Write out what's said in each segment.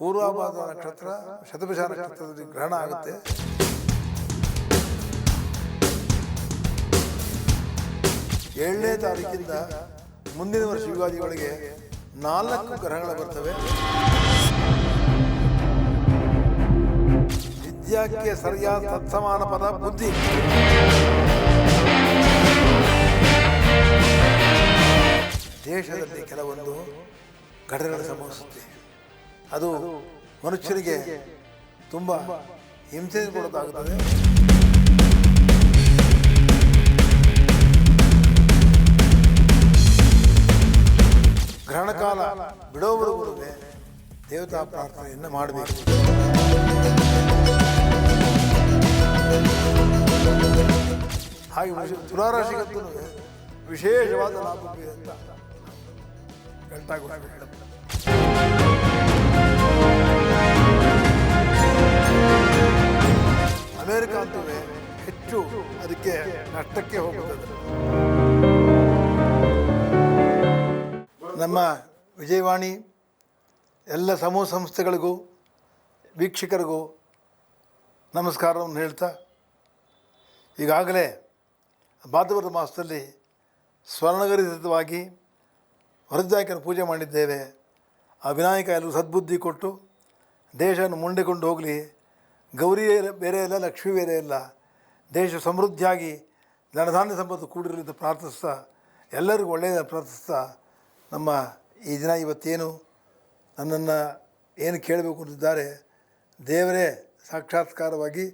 ಪೂರ್ವಾಭಾದ ನಕ್ಷತ್ರ ಶತಭಿಷ ನಕ್ಷತ್ರದಲ್ಲಿ ಗ್ರಹಣ ಆಗುತ್ತೆ. ಏಳನೇ ತಾರೀಕಿಂದ ಮುಂದಿನ ವರ್ಷ ಯುಗಾದಿಗಳಿಗೆ ನಾಲ್ಕು ಗ್ರಹಗಳು ಬರ್ತವೆ. ವಿದ್ಯಾಕ್ಕೆ ಸರಿಯಾದ ತತ್ಸಮಾನ ಪದ ಬುದ್ಧಿ. ದೇಶದಲ್ಲಿ ಕೆಲವೊಂದು ಘಟನೆಗಳು ಸಂಭವಿಸುತ್ತೆ. ಅದು ಮನುಷ್ಯರಿಗೆ ತುಂಬ ಹಿಂಸೆ ಕೊಡೋದಾಗುತ್ತದೆ ಗ್ರಹಣ ಕಾಲ ಬಿಡೋವರೆಗೂ ದೇವತಾ ಪ್ರಾರ್ಥನೆಯನ್ನು ಮಾಡಬೇಕು. ಹಾಗೆ ತುಲಾರಾಶಿಗತ್ತು ತುಲಾರಾಶಿಗಂತೂ ವಿಶೇಷವಾದ ಲಾಭ ಅಂತ ಗಂಟಾಗೋಸ್ಕರ ಅಮೇರಿಕ ಅಂತೂ ಹೆಚ್ಚು ಅದಕ್ಕೆ ನಷ್ಟಕ್ಕೆ ಹೋಗುತ್ತದೆ ನಮ್ಮ ವಿಜಯವಾಣಿ ಎಲ್ಲ ಸಮೂಹ ಸಂಸ್ಥೆಗಳಿಗೂ ವೀಕ್ಷಕರಿಗೂ ನಮಸ್ಕಾರವನ್ನು ಹೇಳ್ತಾ, ಈಗಾಗಲೇ ಭಾದ್ರಪದ ಮಾಸದಲ್ಲಿ ಸ್ವರ್ಣಗರಿತವಾಗಿ ವರದಾಯಕನ ಪೂಜೆ ಮಾಡಿದ್ದೇವೆ. ಆ ವಿನಾಯಕ ಎಲ್ಲರೂ ಸದ್ಬುದ್ಧಿ ಕೊಟ್ಟು ದೇಶವನ್ನು ಮುಂಡೆಕೊಂಡು ಹೋಗಲಿ. ಗೌರಿ ಬೇರೆ ಇಲ್ಲ, ಲಕ್ಷ್ಮಿ ಬೇರೆ ಇಲ್ಲ. ದೇಶ ಸಮೃದ್ಧಿಯಾಗಿ ಧನಧಾನ್ಯ ಸಂಪತ್ತು ಕೂಡಿರಲಿ ಅಂತ ಪ್ರಾರ್ಥಿಸ್ತಾ, ಎಲ್ಲರಿಗೂ ಒಳ್ಳೆಯದ ಪ್ರಾರ್ಥಿಸ್ತಾ, ನಮ್ಮ ಈ ದಿನ ಇವತ್ತೇನು ನನ್ನನ್ನು ಏನು ಕೇಳಬೇಕು ಅಂತಿದ್ದಾರೆ, ದೇವರೇ ಸಾಕ್ಷಾತ್ಕಾರವಾಗಿ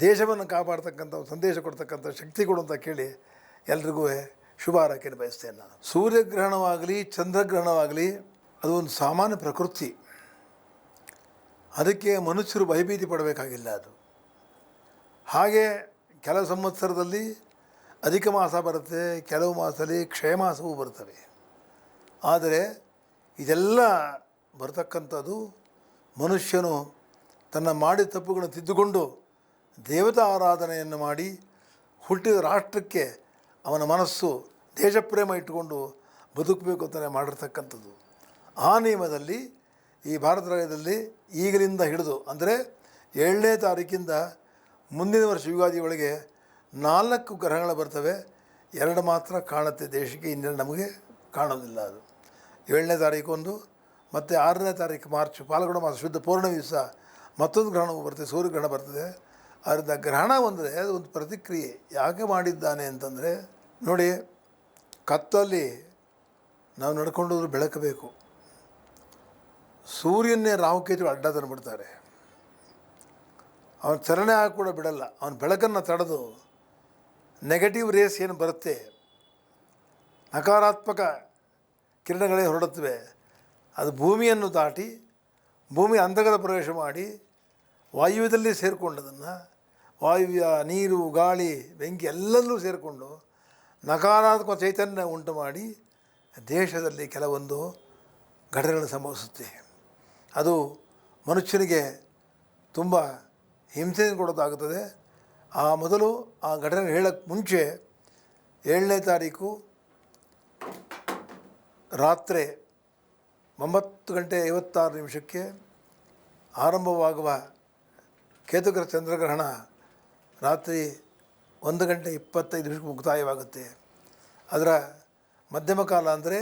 ದೇಶವನ್ನು ಕಾಪಾಡ್ತಕ್ಕಂಥ ಸಂದೇಶ ಕೊಡ್ತಕ್ಕಂಥ ಶಕ್ತಿ ಕೊಡು ಅಂತ ಕೇಳಿ ಎಲ್ರಿಗೂ ಶುಭ ಹಾರೈಕೆಯನ್ನು ಬಯಸ್ತೇನೆ ನಾನು. ಸೂರ್ಯಗ್ರಹಣವಾಗಲಿ, ಚಂದ್ರಗ್ರಹಣವಾಗಲಿ, ಅದು ಒಂದು ಸಾಮಾನ್ಯ ಪ್ರಕೃತಿ. ಅದಕ್ಕೆ ಮನುಷ್ಯರು ಭಯಭೀತಿ ಪಡಬೇಕಾಗಿಲ್ಲ ಅದು. ಹಾಗೆ ಕೆಲವು ಸಂವತ್ಸರದಲ್ಲಿ ಅಧಿಕ ಮಾಸ ಬರುತ್ತೆ, ಕೆಲವು ಮಾಸದಲ್ಲಿ ಕ್ಷಯಮಾಸವೂ ಬರ್ತವೆ. ಆದರೆ ಇದೆಲ್ಲ ಬರತಕ್ಕಂಥದ್ದು ಮನುಷ್ಯನು ತನ್ನ ಮಾಡಿದ ತಪ್ಪುಗಳನ್ನು ತಿದ್ದುಕೊಂಡು ದೇವತಾ ಆರಾಧನೆಯನ್ನು ಮಾಡಿ ಹುಟ್ಟಿದ ರಾಷ್ಟ್ರಕ್ಕೆ ಅವನ ಮನಸ್ಸು ದೇಶಪ್ರೇಮ ಇಟ್ಟುಕೊಂಡು ಬದುಕಬೇಕು ಅಂತಲೇ ಮಾಡಿರ್ತಕ್ಕಂಥದ್ದು. ಆ ನಿಯಮದಲ್ಲಿ ಈ ಭಾರತ ರಾಜ್ಯದಲ್ಲಿ ಈಗಲಿಂದ ಹಿಡಿದು, ಅಂದರೆ ಏಳನೇ ತಾರೀಕಿಂದ ಮುಂದಿನ ವರ್ಷ ಯುಗಾದಿ ಒಳಗೆ ನಾಲ್ಕು ಗ್ರಹಗಳು ಬರ್ತವೆ. ಎರಡು ಮಾತ್ರ ಕಾಣುತ್ತೆ ದೇಶಕ್ಕೆ, ಇನ್ನೆರಡು ನಮಗೆ ಕಾಣೋದಿಲ್ಲ ಅದು. ಏಳನೇ ತಾರೀಕು ಒಂದು, ಮತ್ತು ಆರನೇ ತಾರೀಕು ಮಾರ್ಚ್, ಪಾಲ್ಗೊಂಡ ಮಾಸ ಶುದ್ಧ ಪೂರ್ಣ ದಿವಸ ಮತ್ತೊಂದು ಗ್ರಹಣವು ಬರ್ತದೆ, ಸೂರ್ಯಗ್ರಹಣ ಬರ್ತದೆ. ಅದರಿಂದ ಗ್ರಹಣ ಅಂದರೆ ಅದು ಒಂದು ಪ್ರತಿಕ್ರಿಯೆ. ಯಾಕೆ ಮಾಡಿದ್ದಾನೆ ಅಂತಂದರೆ, ನೋಡಿ, ಕತ್ತಲ್ಲಿ ನಾವು ನಡ್ಕೊಂಡೋದ್ರು ಬೆಳಕಬೇಕು. ಸೂರ್ಯನ್ನೇ ರಾಹುಕೇತು ಅಡ್ಡ ತಂದುಬಿಡ್ತಾರೆ ಅವನ ಚಲನೆ ಆಗಿ ಕೂಡ ಬಿಡಲ್ಲ. ಅವನ ಬೆಳಕನ್ನು ತಡೆದು ನೆಗೆಟಿವ್ ರೇಸ್ ಏನು ಬರುತ್ತೆ? ನಕಾರಾತ್ಮಕ ಕಿರಣಗಳೇ ಹೊರಡುತ್ತವೆ. ಅದು ಭೂಮಿಯನ್ನು ದಾಟಿ, ಭೂಮಿ ಅಂತರ್ಗತ ಪ್ರವೇಶ ಮಾಡಿ ವಾಯುವ್ಯದಲ್ಲಿ ಸೇರಿಕೊಂಡದನ್ನು ವಾಯುವ್ಯ ನೀರು, ಗಾಳಿ, ಬೆಂಕಿ ಎಲ್ಲಲ್ಲೂ ಸೇರಿಕೊಂಡು ನಕಾರಾತ್ಮಕ ಚೈತನ್ಯ ಉಂಟು ಮಾಡಿ ದೇಶದಲ್ಲಿ ಕೆಲವೊಂದು ಘಟನೆಗಳು ಸಂಭವಿಸುತ್ತೆ. ಅದು ಮನುಷ್ಯನಿಗೆ ತುಂಬ ಹಿಂಸೆಯನ್ನು ಕೊಡೋದಾಗುತ್ತದೆ. ಆ ಮೊದಲು ಆ ಘಟನೆ ಹೇಳೋಕ್ಕೆ ಮುಂಚೆ ಏಳನೇ ತಾರೀಕು ರಾತ್ರಿ ಒಂಬತ್ತು ಗಂಟೆ ಐವತ್ತಾರು ನಿಮಿಷಕ್ಕೆ ಆರಂಭವಾಗುವ ಕೇತುಕರ ಚಂದ್ರಗ್ರಹಣ ರಾತ್ರಿ ಒಂದು ಗಂಟೆ ಇಪ್ಪತ್ತೈದು ನಿಮಿಷಕ್ಕೆ ಮುಕ್ತಾಯವಾಗುತ್ತೆ. ಅದರ ಮಧ್ಯಮ ಕಾಲ ಅಂದರೆ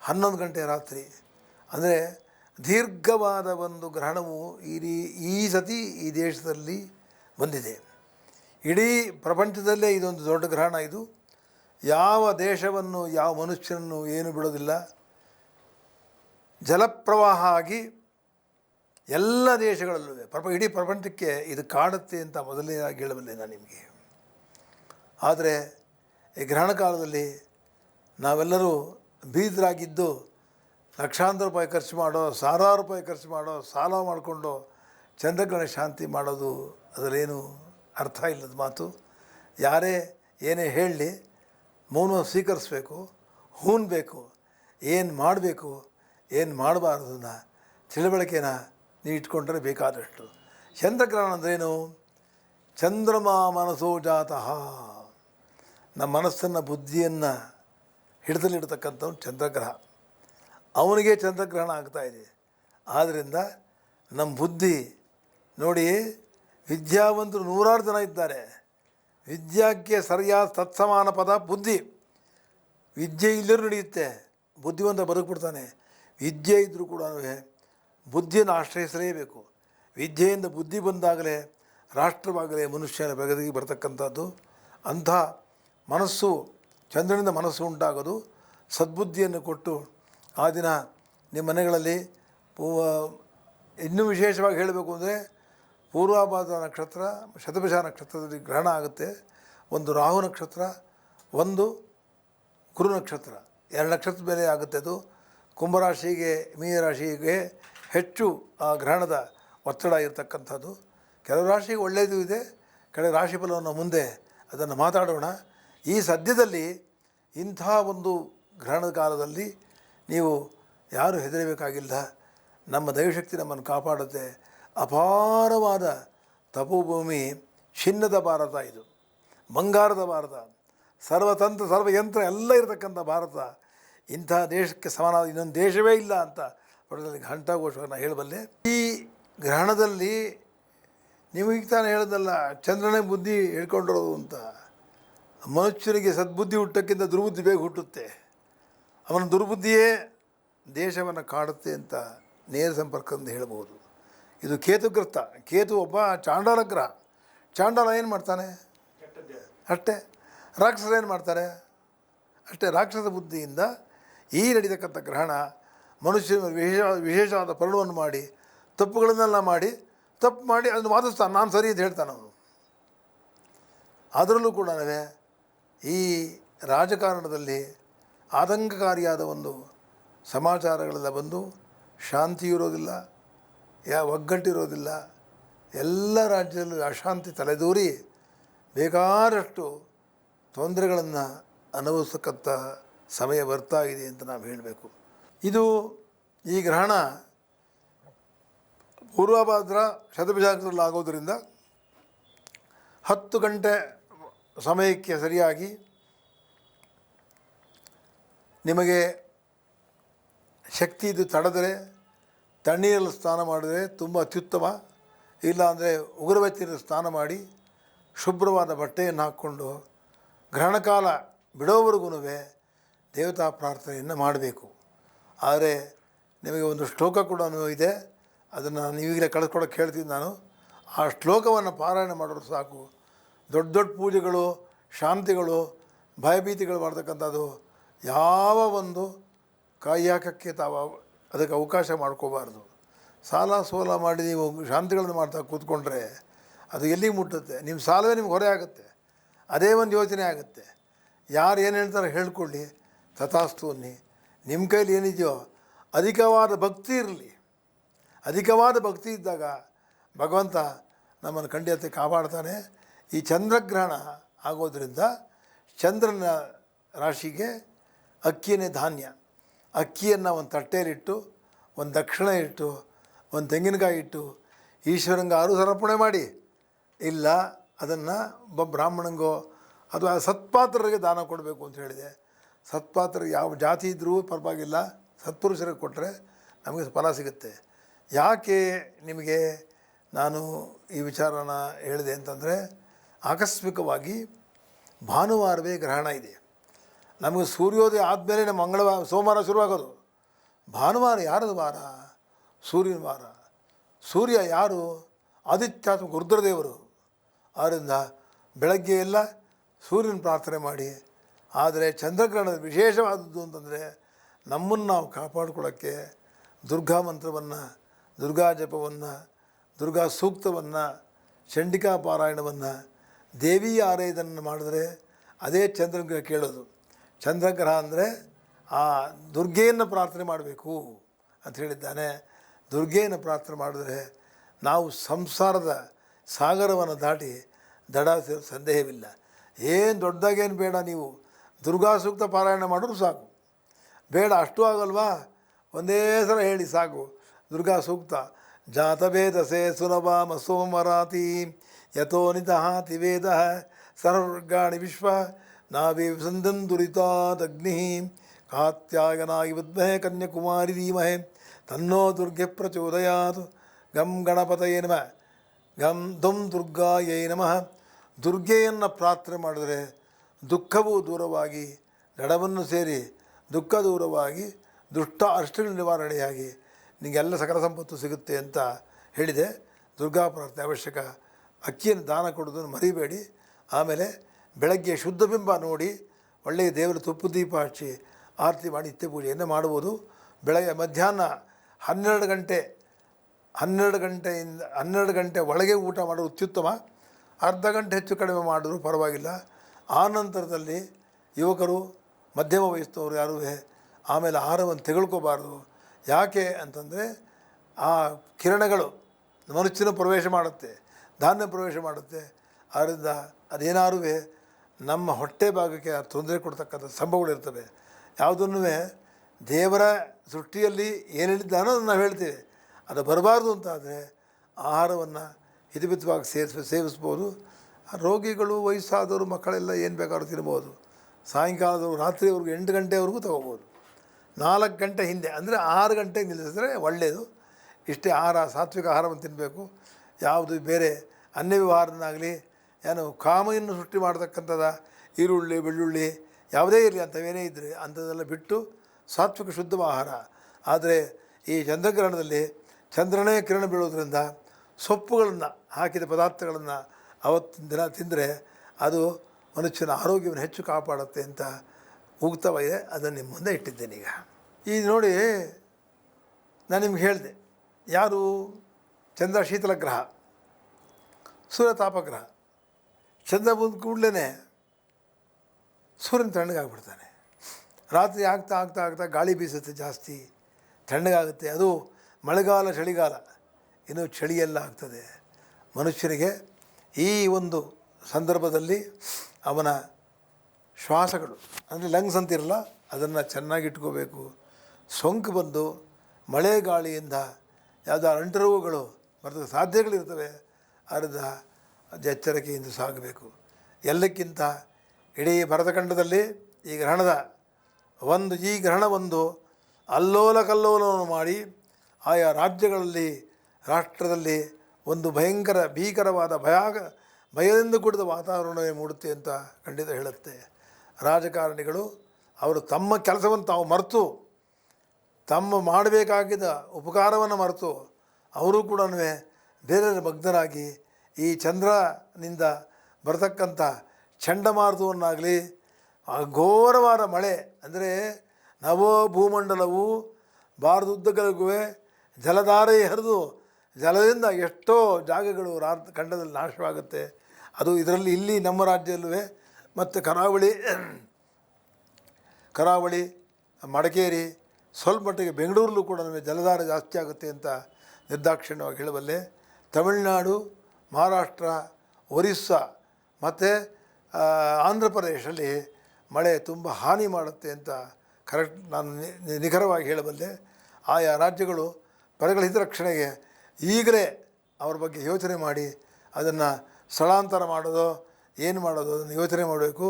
ಹನ್ನೊಂದು ಗಂಟೆ ರಾತ್ರಿ. ಅಂದರೆ ದೀರ್ಘವಾದ ಒಂದು ಗ್ರಹಣವು ಈ ರೀ- ಈ ಸತಿ ಈ ದೇಶದಲ್ಲಿ ಬಂದಿದೆ. ಇಡೀ ಪ್ರಪಂಚದಲ್ಲೇ ಇದೊಂದು ದೊಡ್ಡ ಗ್ರಹಣ ಇದು. ಯಾವ ದೇಶವನ್ನು, ಯಾವ ಮನುಷ್ಯನನ್ನು ಏನು ಬಿಡೋದಿಲ್ಲ. ಜಲಪ್ರವಾಹ ಆಗಿ ಎಲ್ಲ ದೇಶಗಳಲ್ಲೂ ಪ್ರಪ ಇಡೀ ಪ್ರಪಂಚಕ್ಕೆ ಇದು ಕಾಡುತ್ತೆ ಅಂತ ಮೊದಲನೇದಾಗಿ ಹೇಳಬಲ್ಲೆ ನಾನು ನಿಮಗೆ. ಆದರೆ ಈ ಗ್ರಹಣ ಕಾಲದಲ್ಲಿ ನಾವೆಲ್ಲರೂ ಬೀದರಾಗಿದ್ದು ಲಕ್ಷಾಂತರ ರೂಪಾಯಿ ಖರ್ಚು ಮಾಡೋ, ಸಾವಿರಾರು ರೂಪಾಯಿ ಖರ್ಚು ಮಾಡೋ, ಸಾಲ ಮಾಡಿಕೊಂಡು ಚಂದ್ರಗ್ರಹಣ ಶಾಂತಿ ಮಾಡೋದು ಅದರಲ್ಲೇನು ಅರ್ಥ ಇಲ್ಲದ ಮಾತು. ಯಾರೇ ಏನೇ ಹೇಳಲಿ, ಮೌನ ಸ್ವೀಕರಿಸ್ಬೇಕು, ಹೂನ್ಬೇಕು, ಏನು ಮಾಡಬೇಕು, ಏನು ಮಾಡಬಾರ್ದನ್ನ ತಿಳುವಳಿಕೆನ ನೀವು ಇಟ್ಕೊಂಡ್ರೆ ಬೇಕಾದಷ್ಟು. ಚಂದ್ರಗ್ರಹಣ ಅಂದ್ರೇನು? ಚಂದ್ರಮ ಮನಸ್ಸೋ ಜಾತಃ. ನಮ್ಮ ಮನಸ್ಸನ್ನು, ಬುದ್ಧಿಯನ್ನು ಹಿಡಿದಲ್ಲಿಡ್ತಕ್ಕಂಥವ್ನು ಚಂದ್ರಗ್ರಹ. ಅವನಿಗೆ ಚಂದ್ರಗ್ರಹಣ ಆಗ್ತಾ ಇದೆ. ಆದ್ದರಿಂದ ನಮ್ಮ ಬುದ್ಧಿ ನೋಡಿ ವಿದ್ಯಾವಂತರು ನೂರಾರು ಜನ ಇದ್ದಾರೆ. ವಿದ್ಯಾಕ್ಕೆ ಸರಿಯಾದ ತತ್ಸಮಾನ ಪದ ಬುದ್ಧಿ. ವಿದ್ಯೆ ಇಲ್ಲರೂ ನಡೆಯುತ್ತೆ. ಬುದ್ಧಿವಂತ ಬದುಕ್ಬಿಡ್ತಾನೆ. ವಿದ್ಯೆ ಇದ್ದರೂ ಕೂಡ ಬುದ್ಧಿಯನ್ನು ಆಶ್ರಯಿಸಲೇಬೇಕು. ವಿದ್ಯೆಯಿಂದ ಬುದ್ಧಿ ಬಂದಾಗಲೇ, ರಾಷ್ಟ್ರವಾಗಲೇ ಮನುಷ್ಯನ ಪ್ರಗತಿಗೆ ಬರತಕ್ಕಂಥದ್ದು. ಅಂಥ ಮನಸ್ಸು, ಚಂದ್ರನಿಂದ ಮನಸ್ಸು ಉಂಟಾಗೋದು, ಸದ್ಬುದ್ಧಿಯನ್ನು ಕೊಟ್ಟು ಆ ದಿನ ನಿಮ್ಮ ಮನೆಗಳಲ್ಲಿ ಪೂ- ಇನ್ನೂ ವಿಶೇಷವಾಗಿ ಹೇಳಬೇಕು ಅಂದರೆ ಪೂರ್ವಾಭಾದ ನಕ್ಷತ್ರ, ಶತಭಿಷ ನಕ್ಷತ್ರದಲ್ಲಿ ಗ್ರಹಣ ಆಗುತ್ತೆ. ಒಂದು ರಾಹು ನಕ್ಷತ್ರ, ಒಂದು ಗುರು ನಕ್ಷತ್ರ. ಎರಡು ನಕ್ಷತ್ರದ ಮೇಲೆ ಆಗುತ್ತೆ ಅದು. ಕುಂಭರಾಶಿಗೆ, ಮೀನರಾಶಿಗೆ ಹೆಚ್ಚು ಆ ಗ್ರಹಣದ ಒತ್ತಡ ಇರತಕ್ಕಂಥದ್ದು. ಕೆಲವು ರಾಶಿಗೆ ಒಳ್ಳೆಯದು ಇದೆ ಕೆಲವು ರಾಶಿ ಫಲವನ್ನು ಮುಂದೆ ಅದನ್ನು ಮಾತಾಡೋಣ. ಈ ಸದ್ಯದಲ್ಲಿ ಇಂಥ ಒಂದು ಗ್ರಹಣದ ಕಾಲದಲ್ಲಿ ನೀವು ಯಾರು ಹೆದರಬೇಕಾಗಿಲ್ಲ ನಮ್ಮ ದೈವಶಕ್ತಿ ನಮ್ಮನ್ನು ಕಾಪಾಡುತ್ತೆ. ಅಪಾರವಾದ ತಪೋಭೂಮಿ ಚಿನ್ನದ ಭಾರತ ಇದು. ಬಂಗಾರದ ಭಾರತ. ಸರ್ವತಂತ್ರ, ಸರ್ವಯಂತ್ರ ಎಲ್ಲ ಇರತಕ್ಕಂಥ ಭಾರತ. ಇಂಥ ದೇಶಕ್ಕೆ ಸಮಾನ ಇನ್ನೊಂದು ದೇಶವೇ ಇಲ್ಲ ಅಂತ ಪಡೆದಲ್ಲಿ ಘಂಟಾಘೋಷವನ್ನು ಹೇಳಬಲ್ಲೆ. ಈ ಗ್ರಹಣದಲ್ಲಿ ನಿಮಗೆ ತಾನು ಹೇಳೋದಲ್ಲ, ಚಂದ್ರನೇ ಬುದ್ಧಿ ಹೇಳ್ಕೊಂಡಿರೋದು ಅಂತ. ಮನುಷ್ಯನಿಗೆ ಸದ್ಬುದ್ಧಿ ಹುಟ್ಟಕ್ಕಿಂತ ದುರ್ಬುದ್ಧಿ ಬೇಗ ಹುಟ್ಟುತ್ತೆ. ಅವನ ದುರ್ಬುದ್ಧಿಯೇ ದೇಶವನ್ನು ಕಾಡುತ್ತೆ ಅಂತ ನೇರ ಸಂಪರ್ಕದಿಂದ ಹೇಳಬಹುದು. ಇದು ಕೇತುಗ್ರಸ್ತ. ಕೇತು ಒಬ್ಬ ಚಾಂಡಾಲ ಗ್ರಹ ಚಾಂಡಾಲ ಏನು ಮಾಡ್ತಾನೆ? ಅಷ್ಟೇ ರಾಕ್ಷಸರು ಏನು ಮಾಡ್ತಾರೆ? ಅಷ್ಟೇ ರಾಕ್ಷಸ ಬುದ್ಧಿಯಿಂದ ಈ ನಡೀತಕ್ಕಂಥ ಗ್ರಹಣ ಮನುಷ್ಯ ವಿಶೇಷ ವಿಶೇಷವಾದ ಪರಿಣವನ್ನು ಮಾಡಿ, ತಪ್ಪುಗಳನ್ನೆಲ್ಲ ಮಾಡಿ, ತಪ್ಪು ಮಾಡಿ ಅದನ್ನು ವಾದಿಸ್ತಾನೆ. ನಾನು ಸರಿ ಅಂತ ಹೇಳ್ತಾನೆ ಅವನು. ಅದರಲ್ಲೂ ಕೂಡ ಈ ರಾಜಕಾರಣದಲ್ಲಿ ಆತಂಕಕಾರಿಯಾದ ಒಂದು ಸಮಾಚಾರಗಳೆಲ್ಲ ಬಂದು ಶಾಂತಿ ಇರೋದಿಲ್ಲ, ಯಾ ಒಗ್ಗಟ್ಟಿರೋದಿಲ್ಲ. ಎಲ್ಲ ರಾಜ್ಯದಲ್ಲೂ ಅಶಾಂತಿ ತಲೆದೂರಿ ಬೇಕಾದಷ್ಟು ತೊಂದರೆಗಳನ್ನು ಅನುಭವಿಸ್ತಕ್ಕಂಥ ಸಮಯ ಬರ್ತಾ ಇದೆ ಅಂತ ನಾವು ಹೇಳಬೇಕು. ಇದು ಈ ಗ್ರಹಣ ಪೂರ್ವಭಾದ್ರ ಶತಭಿಷಾಕದಲ್ಲಿ ಆಗೋದರಿಂದ ಹತ್ತು ಗಂಟೆ ಸಮಯಕ್ಕೆ ಸರಿಯಾಗಿ ನಿಮಗೆ ಶಕ್ತಿ ಇದು ತಡೆದರೆ, ತಣ್ಣೀರಲ್ಲಿ ಸ್ನಾನ ಮಾಡಿದರೆ ತುಂಬ ಅತ್ಯುತ್ತಮ. ಇಲ್ಲಾಂದರೆ ಉಗುರಬೆಚ್ಚನಲ್ಲಿ ಸ್ನಾನ ಮಾಡಿ ಶುಭ್ರವಾದ ಬಟ್ಟೆಯನ್ನು ಹಾಕ್ಕೊಂಡು ಗ್ರಹಣಕಾಲ ಬಿಡೋವರೆಗೂ ದೇವತಾ ಪ್ರಾರ್ಥನೆಯನ್ನು ಮಾಡಬೇಕು. ಆದರೆ ನಿಮಗೆ ಒಂದು ಶ್ಲೋಕ ಕೂಡ ಇದೆ. ಅದನ್ನು ನೀವೀಗಲೇ ಕಳಿಸ್ಕೊಡೋಕೆ ಹೇಳ್ತೀನಿ ನಾನು. ಆ ಶ್ಲೋಕವನ್ನು ಪಾರಾಯಣ ಮಾಡೋರು ಸಾಕು. ದೊಡ್ಡ ದೊಡ್ಡ ಪೂಜೆಗಳು, ಶಾಂತಿಗಳು, ಭಯಭೀತಿಗಳು ಮಾಡ್ತಕ್ಕಂಥದ್ದು ಯಾವ ಒಂದು ಕಾಯಾಕಕ್ಕೆ ತಾವು ಅದಕ್ಕೆ ಅವಕಾಶ ಮಾಡ್ಕೋಬಾರ್ದು. ಸಾಲ ಸೋಲ ಮಾಡಿ ನೀವು ಶಾಂತಿಗಳನ್ನು ಮಾಡ್ತಾ ಕೂತ್ಕೊಂಡ್ರೆ ಅದು ಎಲ್ಲಿಗೆ ಮುಟ್ಟುತ್ತೆ? ನಿಮ್ಮ ಸಾಲವೇ ನಿಮ್ಗೆ ಹೊರೆ ಆಗುತ್ತೆ. ಅದೇ ಒಂದು ಯೋಚನೆ ಆಗುತ್ತೆ. ಯಾರು ಏನು ಹೇಳ್ತಾರೆ ಹೇಳ್ಕೊಳ್ಳಿ. ತಥಾಸ್ತು ಅನ್ನಿ. ನಿಮ್ಮ ಕೈಲಿ ಏನಿದೆಯೋ ಅಧಿಕವಾದ ಭಕ್ತಿ ಇರಲಿ. ಅಧಿಕವಾದ ಭಕ್ತಿ ಇದ್ದಾಗ ಭಗವಂತ ನಮ್ಮನ್ನು ಖಂಡಿತ ಕಾಪಾಡ್ತಾನೆ. ಈ ಚಂದ್ರಗ್ರಹಣ ಆಗೋದ್ರಿಂದ ಚಂದ್ರನ ರಾಶಿಗೆ ಅಕ್ಕಿಯೇ ಧಾನ್ಯ. ಅಕ್ಕಿಯನ್ನು ಒಂದು ತಟ್ಟೆಯಲ್ಲಿಟ್ಟು, ಒಂದು ದಕ್ಷಿಣ ಇಟ್ಟು ಒಂದು ತೆಂಗಿನಕಾಯಿ ಇಟ್ಟು, ಈಶ್ವರಂಗೆ ಆರು ಸಮರ್ಪಣೆ ಮಾಡಿ. ಇಲ್ಲ, ಅದನ್ನು ಒಬ್ಬ ಬ್ರಾಹ್ಮಣಂಗೋ ಅಥವಾ ಸತ್ಪಾತ್ರರಿಗೆ ದಾನ ಕೊಡಬೇಕು ಅಂತ ಹೇಳಿದೆ. ಸತ್ಪಾತ್ರರಿಗೆ ಯಾವ ಜಾತಿ ಇದ್ದರೂ ಪರವಾಗಿಲ್ಲ, ಸತ್ಪುರುಷರಿಗೆ ಕೊಟ್ಟರೆ ನಮಗೆ ಫಲ ಸಿಗುತ್ತೆ. ಯಾಕೆ ನಿಮಗೆ ನಾನು ಈ ವಿಚಾರನ ಹೇಳಿದೆ ಅಂತಂದರೆ, ಆಕಸ್ಮಿಕವಾಗಿ ಭಾನುವಾರವೇ ಗ್ರಹಣ ಇದೆ. ನಮಗೆ ಸೂರ್ಯೋದಯ ಆದಮೇಲೆ ನಮ್ಮ ಮಂಗಳವಾರ, ಸೋಮವಾರ ಶುರುವಾಗೋದು. ಭಾನುವಾರ ಯಾರದು ವಾರ? ಸೂರ್ಯನ ವಾರ. ಸೂರ್ಯ ಯಾರು? ಆದಿತ್ಯಾತ್ಮಕ ರುದ್ರದೇವರು ಆದ್ದರಿಂದ ಬೆಳಗ್ಗೆ ಎಲ್ಲ ಸೂರ್ಯನ ಪ್ರಾರ್ಥನೆ ಮಾಡಿ. ಆದರೆ ಚಂದ್ರಗ್ರಹಣದ ವಿಶೇಷವಾದದ್ದು ಅಂತಂದರೆ ನಮ್ಮನ್ನು ನಾವು ಕಾಪಾಡಿಕೊಳ್ಳೋಕ್ಕೆ ದುರ್ಗಾ ಮಂತ್ರವನ್ನು, ದುರ್ಗಾ ಜಪವನ್ನು, ದುರ್ಗಾ ಸೂಕ್ತವನ್ನು, ಚಂಡಿಕಾ ಪಾರಾಯಣವನ್ನು ದೇವಿಯ ಆರಾಧನೆ ಮಾಡಿದರೆ ಅದೇ ಚಂದ್ರಗ್ರಹ ಕೇಳೋದು. ಚಂದ್ರಗ್ರಹ ಅಂದರೆ ಆ ದುರ್ಗೆಯನ್ನು ಪ್ರಾರ್ಥನೆ ಮಾಡಬೇಕು ಅಂತ ಹೇಳಿದ್ದಾನೆ. ದುರ್ಗೆಯನ್ನು ಪ್ರಾರ್ಥನೆ ಮಾಡಿದ್ರೆ ನಾವು ಸಂಸಾರದ ಸಾಗರವನ್ನು ದಾಟಿ ದಡ ಸಂದೇಹವಿಲ್ಲ. ಏನು ದೊಡ್ಡದಾಗೇನು ಬೇಡ, ನೀವು ದುರ್ಗಾ ಸೂಕ್ತ ಪಾರಾಯಣ ಮಾಡೋರು ಸಾಕು. ಬೇಡ, ಅಷ್ಟು ಆಗಲ್ವಾ? ಒಂದೇ ಸಲ ಹೇಳಿ ಸಾಕು. ದುರ್ಗಾ ಸೂಕ್ತ. ಜಾತವೇದಸೆ ಸುಲಭ ಮಸೋಮರಾತಿ ಯಥೋ ನಿತಹಾತಿ ವೇದ ಸರ್ವರ್ಗಾಣಿ ವಿಶ್ವ ನಾವೇ ವಿಸಂದನ್ ದುರಿತಾದಗ್ನಿ. ಕಾತ್ಯಾಯನಾಗಿ ವಿದ್ಮಹೆ ಕನ್ಯಾಕುಮಾರಿ ಧೀಮಹೆ. ತನ್ನೋ ದುರ್ಗೆ ಪ್ರಚೋದಯಾತ್. ಗಂ ಗಣಪತಯೇ ನಮಃ. ಗಂ ದುಂ ದುರ್ಗಾಯೈ ನಮಃ. ದುರ್ಗೆಯನ್ನು ಪ್ರಾರ್ಥನೆ ಮಾಡಿದರೆ ದುಃಖವು ದೂರವಾಗಿ, ನಡವನ್ನು ಸೇರಿ ದುಃಖ ದೂರವಾಗಿ, ದುಷ್ಟ ಅಷ್ಟಗಳ ನಿವಾರಣೆಯಾಗಿ ನಿಮಗೆಲ್ಲ ಸಕಲ ಸಂಪತ್ತು ಸಿಗುತ್ತೆ ಅಂತ ಹೇಳಿದೆ. ದುರ್ಗಾ ಪ್ರಾರ್ಥನೆ ಅವಶ್ಯಕ. ಅಕ್ಕಿಯನ್ನು ದಾನ ಕೊಡೋದನ್ನು ಮರಿಬೇಡಿ. ಆಮೇಲೆ ಬೆಳಗ್ಗೆ ಶುದ್ಧ ಬಿಂಬ ನೋಡಿ ಒಳ್ಳೆಯ ದೇವರ ತುಪ್ಪು ದೀಪ ಹಚ್ಚಿ ಆರತಿ ಮಾಡಿ ನಿತ್ಯ ಪೂಜೆಯನ್ನು ಮಾಡುವುದು. ಬೆಳಗ್ಗೆ ಮಧ್ಯಾಹ್ನ ಹನ್ನೆರಡು ಗಂಟೆ, ಹನ್ನೆರಡು ಗಂಟೆಯಿಂದ, ಹನ್ನೆರಡು ಗಂಟೆ ಒಳಗೆ ಊಟ ಮಾಡೋದು ಅತ್ಯುತ್ತಮ. ಅರ್ಧ ಗಂಟೆ ಹೆಚ್ಚು ಕಡಿಮೆ ಮಾಡಿದ್ರು ಪರವಾಗಿಲ್ಲ. ಆ ನಂತರದಲ್ಲಿ ಯುವಕರು, ಮಧ್ಯಮ ವಯಸ್ಸಿನವರು ಯಾರೂ ಆಮೇಲೆ ಆಹಾರವನ್ನು ತೆಗೆದುಕೋಬಾರ್ದು ಯಾಕೆ ಅಂತಂದರೆ ಆ ಕಿರಣಗಳು ಮನುಷ್ಯನ ಪ್ರವೇಶ ಮಾಡುತ್ತೆ, ಧಾನ್ಯ ಪ್ರವೇಶ ಮಾಡುತ್ತೆ. ಆದ್ದರಿಂದ ಅದೇನಾರೂ ನಮ್ಮ ಹೊಟ್ಟೆ ಭಾಗಕ್ಕೆ ತೊಂದರೆ ಕೊಡ್ತಕ್ಕಂಥ ಸಂಭವಗಳಿರ್ತವೆ ಯಾವುದನ್ನು ದೇವರ ಸೃಷ್ಟಿಯಲ್ಲಿ ಏನು ಹೇಳಿದ್ದಾನೋ ಅದನ್ನು ನಾವು ಹೇಳ್ತೇವೆ. ಅದು ಬರಬಾರ್ದು ಅಂತಾದರೆ ಆಹಾರವನ್ನು ಹಿತಮಿತವಾಗಿ ಸೇರಿಸ, ಸೇವಿಸ್ಬೋದು. ರೋಗಿಗಳು, ವಯಸ್ಸಾದವರು, ಮಕ್ಕಳೆಲ್ಲ ಏನು ಬೇಕಾದ್ರೂ ತಿನ್ಬೋದು. ಸಾಯಂಕಾಲದವರು ರಾತ್ರಿವರೆಗೂ, ಎಂಟು ಗಂಟೆವರೆಗೂ ತೊಗೋಬೋದು. ನಾಲ್ಕು ಗಂಟೆ ಹಿಂದೆ, ಅಂದರೆ ಆರು ಗಂಟೆಗೆ ನಿಲ್ಲಿಸಿದ್ರೆ ಒಳ್ಳೆಯದು ಇಷ್ಟೇ ಆಹಾರ, ಸಾತ್ವಿಕ ಆಹಾರವನ್ನು ತಿನ್ನಬೇಕು ಯಾವುದು ಬೇರೆ ಅನ್ಯ ವ್ಯವಹಾರನಾಗಲಿ ಏನು ಕಾಮೆಯನ್ನು ಸೃಷ್ಟಿ ಮಾಡ್ತಕ್ಕಂಥದ ಈರುಳ್ಳಿ, ಬೆಳ್ಳುಳ್ಳಿ ಯಾವುದೇ ಇರಲಿ ಅಂಥವೇನೇ ಇದ್ದರೆ ಅಂಥದ್ದೆಲ್ಲ ಬಿಟ್ಟು ಸಾತ್ವಿಕ ಶುದ್ಧ ಆಹಾರ ಆದರೆ ಈ ಚಂದ್ರಗ್ರಹಣದಲ್ಲಿ ಚಂದ್ರನೇ ಕಿರಣ ಬೀಳೋದ್ರಿಂದ ಸೊಪ್ಪುಗಳನ್ನು, ಹಾಕಿದ ಪದಾರ್ಥಗಳನ್ನು ಅವತ್ತಿನ ದಿನ ತಿಂದರೆ ಅದು ಮನುಷ್ಯನ ಆರೋಗ್ಯವನ್ನು ಹೆಚ್ಚು ಕಾಪಾಡುತ್ತೆ ಅಂತ ಮುಗ್ತವಾಗಿದೆ ಅದನ್ನು ನಿಮ್ಮ ಮುಂದೆ ಇಟ್ಟಿದ್ದೇನೆ ಈಗ. ಈ ನೋಡಿ ನಾನು ನಿಮ್ಗೆ ಹೇಳಿದೆ, ಯಾರು ಚಂದ್ರ ಶೀತಲ ಗ್ರಹ ಸೂರ್ಯ ತಾಪಗ್ರಹ ಚಂದ್ರ ಬಂದ ಕೂಡಲೇ ಸೂರ್ಯನ ತಣ್ಣಗಾಗ್ಬಿಡ್ತಾನೆ. ರಾತ್ರಿ ಆಗ್ತಾ ಆಗ್ತಾ ಆಗ್ತಾ ಗಾಳಿ ಬೀಸುತ್ತೆ ಜಾಸ್ತಿ, ತಣ್ಣಗಾಗುತ್ತೆ. ಅದು ಮಳೆಗಾಲ, ಚಳಿಗಾಲ, ಇನ್ನು ಚಳಿಯೆಲ್ಲ ಆಗ್ತದೆ. ಮನುಷ್ಯನಿಗೆ ಈ ಒಂದು ಸಂದರ್ಭದಲ್ಲಿ ಅವನ ಶ್ವಾಸಗಳು, ಅಂದರೆ ಲಂಗ್ಸ್ ಅಂತಿರಲ್ಲ, ಅದನ್ನು ಚೆನ್ನಾಗಿಟ್ಕೋಬೇಕು ಸೋಂಕು ಬಂದು ಮಳೆ ಗಾಳಿಯಿಂದ ಯಾವುದಾದ್ರು ಅಂಟರೋಗಗಳು ಬರ್ತದೆ ಸಾಧ್ಯಗಳಿರ್ತವೆ ಅದರಿಂದ ಅದು ಎಚ್ಚರಿಕೆಯಿಂದ ಸಾಗಬೇಕು. ಎಲ್ಲಕ್ಕಿಂತ ಇಡೀ ಭರತಖಂಡದಲ್ಲಿ ಈ ಗ್ರಹಣದ ಒಂದು, ಈ ಗ್ರಹಣ ಒಂದು ಅಲ್ಲೋಲ ಕಲ್ಲೋಲವನ್ನು ಮಾಡಿ ಆಯಾ ರಾಜ್ಯಗಳಲ್ಲಿ, ರಾಷ್ಟ್ರದಲ್ಲಿ ಒಂದು ಭಯಂಕರ, ಭೀಕರವಾದ ಭಯ ಭಯದಿಂದ ಕೂಡಿದ ವಾತಾವರಣವೇ ಮೂಡುತ್ತೆ ಅಂತ ಖಂಡಿತ ಹೇಳುತ್ತೆ. ರಾಜಕಾರಣಿಗಳು, ಅವರು ತಮ್ಮ ಕೆಲಸವನ್ನು ತಾವು ಮರೆತು, ತಮ್ಮ ಮಾಡಬೇಕಾಗಿದ್ದ ಉಪಕಾರವನ್ನು ಮರೆತು, ಅವರು ಕೂಡ ಬೇರೆಯವರ ಮಗ್ನರಾಗಿ ಈ ಚಂದ್ರನಿಂದ ಬರತಕ್ಕಂಥ ಚಂಡಮಾರುತವನ್ನಾಗಲಿ ಘೋರವಾದ ಮಳೆ, ಅಂದರೆ ನವೋ ಭೂಮಂಡಲವು ಭಾರತದುದ್ದಗಲಕ್ಕೂ ಜಲಧಾರೆ ಹರಿದು, ಜಲದಿಂದ ಎಷ್ಟೋ ಜಾಗಗಳು ರಾ ಖಂಡದಲ್ಲಿ ನಾಶವಾಗುತ್ತೆ. ಅದು ಇದರಲ್ಲಿ ಇಲ್ಲಿ ನಮ್ಮ ರಾಜ್ಯದಲ್ಲೂ, ಮತ್ತು ಕರಾವಳಿ ಕರಾವಳಿ, ಮಡಿಕೇರಿ ಸ್ವಲ್ಪ ಮಟ್ಟಿಗೆ ಬೆಂಗಳೂರಲ್ಲೂ ಕೂಡ ನಮಗೆ ಜಲಧಾರ ಜಾಸ್ತಿ ಆಗುತ್ತೆ ಅಂತ ನಿರ್ದಾಕ್ಷಿಣ್ಯವಾಗಿ ಹೇಳಬಲ್ಲೆ. ತಮಿಳುನಾಡು ಮಹಾರಾಷ್ಟ್ರ, ಒರಿಸ್ಸಾ ಮತ್ತು ಆಂಧ್ರ ಪ್ರದೇಶದಲ್ಲಿ ಮಳೆ ತುಂಬ ಹಾನಿ ಮಾಡುತ್ತೆ ಅಂತ ಕರೆಕ್ಟ್ ನಾನು ನಿಖರವಾಗಿ ಹೇಳಬಲ್ಲೆ, ಆಯಾ ರಾಜ್ಯಗಳು ಪರಗಳ ಹಿತರಕ್ಷಣೆಗೆ ಈಗಲೇ ಅವ್ರ ಬಗ್ಗೆ ಯೋಚನೆ ಮಾಡಿ ಅದನ್ನು ಸ್ಥಳಾಂತರ ಮಾಡೋದು, ಏನು ಮಾಡೋದು ಅದನ್ನು ಯೋಚನೆ ಮಾಡಬೇಕು.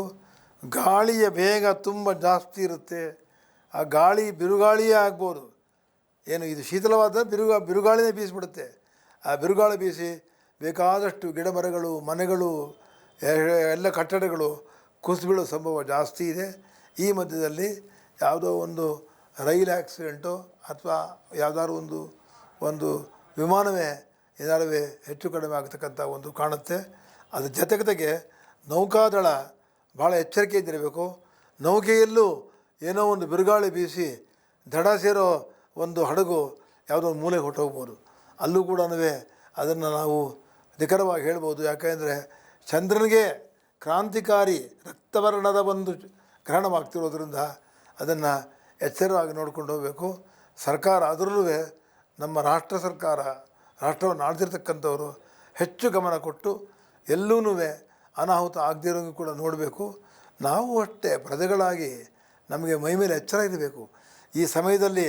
ಗಾಳಿಯ ಬೇಗ ತುಂಬ ಜಾಸ್ತಿ ಇರುತ್ತೆ. ಆ ಗಾಳಿ ಬಿರುಗಾಳಿಯೇ ಆಗ್ಬೋದು. ಏನು ಇದು ಶೀತಲವಾದ ಬಿರುಗಾ, ಬಿರುಗಾಳಿನೇ ಬೀಸಿಬಿಡುತ್ತೆ. ಆ ಬಿರುಗಾಳಿ ಬೀಸಿ ಬೇಕಾದಷ್ಟು ಗಿಡ ಮರಗಳು ಮನೆಗಳು ಎಲ್ಲ ಕಟ್ಟಡಗಳು ಕುಸಿಬೀಳೋ ಸಂಭವ ಜಾಸ್ತಿ ಇದೆ. ಈ ಮಧ್ಯದಲ್ಲಿ ಯಾವುದೋ ಒಂದು ರೈಲ್ ಆಕ್ಸಿಡೆಂಟು ಅಥವಾ ಯಾವುದಾದ್ರು ಒಂದು ಒಂದು ವಿಮಾನವೇ ಏನಾದ್ರೂ ಹೆಚ್ಚು ಕಡಿಮೆ ಆಗ್ತಕ್ಕಂಥ ಒಂದು ಕಾಣುತ್ತೆ. ಅದ್ರ ಜೊತೆಗೆ ನೌಕಾದಳ ಭಾಳ ಎಚ್ಚರಿಕೆಯಿಂದಿರಬೇಕು ನೌಕೆಯಲ್ಲೂ ಏನೋ ಒಂದು ಬಿರುಗಾಳಿ ಬೀಸಿ ದಡ ಸೇರೋ ಒಂದು ಹಡಗು ಯಾವುದೋ ಒಂದು ಮೂಲೆಗೆ ಹೊಟ್ಟೋಗ್ಬೋದು ಅಲ್ಲೂ ಕೂಡ ಅದನ್ನು ನಾವು ನಿಖರವಾಗಿ ಹೇಳ್ಬೋದು. ಯಾಕೆಂದರೆ ಚಂದ್ರನಿಗೆ ಕ್ರಾಂತಿಕಾರಿ ರಕ್ತವರ್ಣದ ಒಂದು ಗ್ರಹಣವಾಗ್ತಿರೋದ್ರಿಂದ ಅದನ್ನು ಎಚ್ಚರವಾಗಿ ನೋಡ್ಕೊಂಡು ಹೋಗಬೇಕು. ಸರ್ಕಾರ ಅದರಲ್ಲೂ ನಮ್ಮ ರಾಷ್ಟ್ರ ಸರ್ಕಾರ, ರಾಷ್ಟ್ರವನ್ನು ಆಳ್ತಿರ್ತಕ್ಕಂಥವರು ಹೆಚ್ಚು ಗಮನ ಕೊಟ್ಟು ಎಲ್ಲೂ ಅನಾಹುತ ಆಗದೇ ಇರೋಂಗೆ ಕೂಡ ನೋಡಬೇಕು. ನಾವು ಅಷ್ಟೇ ಪ್ರಜೆಗಳಾಗಿ ನಮಗೆ ಮೈ ಮೇಲೆ ಎಚ್ಚರ ಇರಬೇಕು. ಈ ಸಮಯದಲ್ಲಿ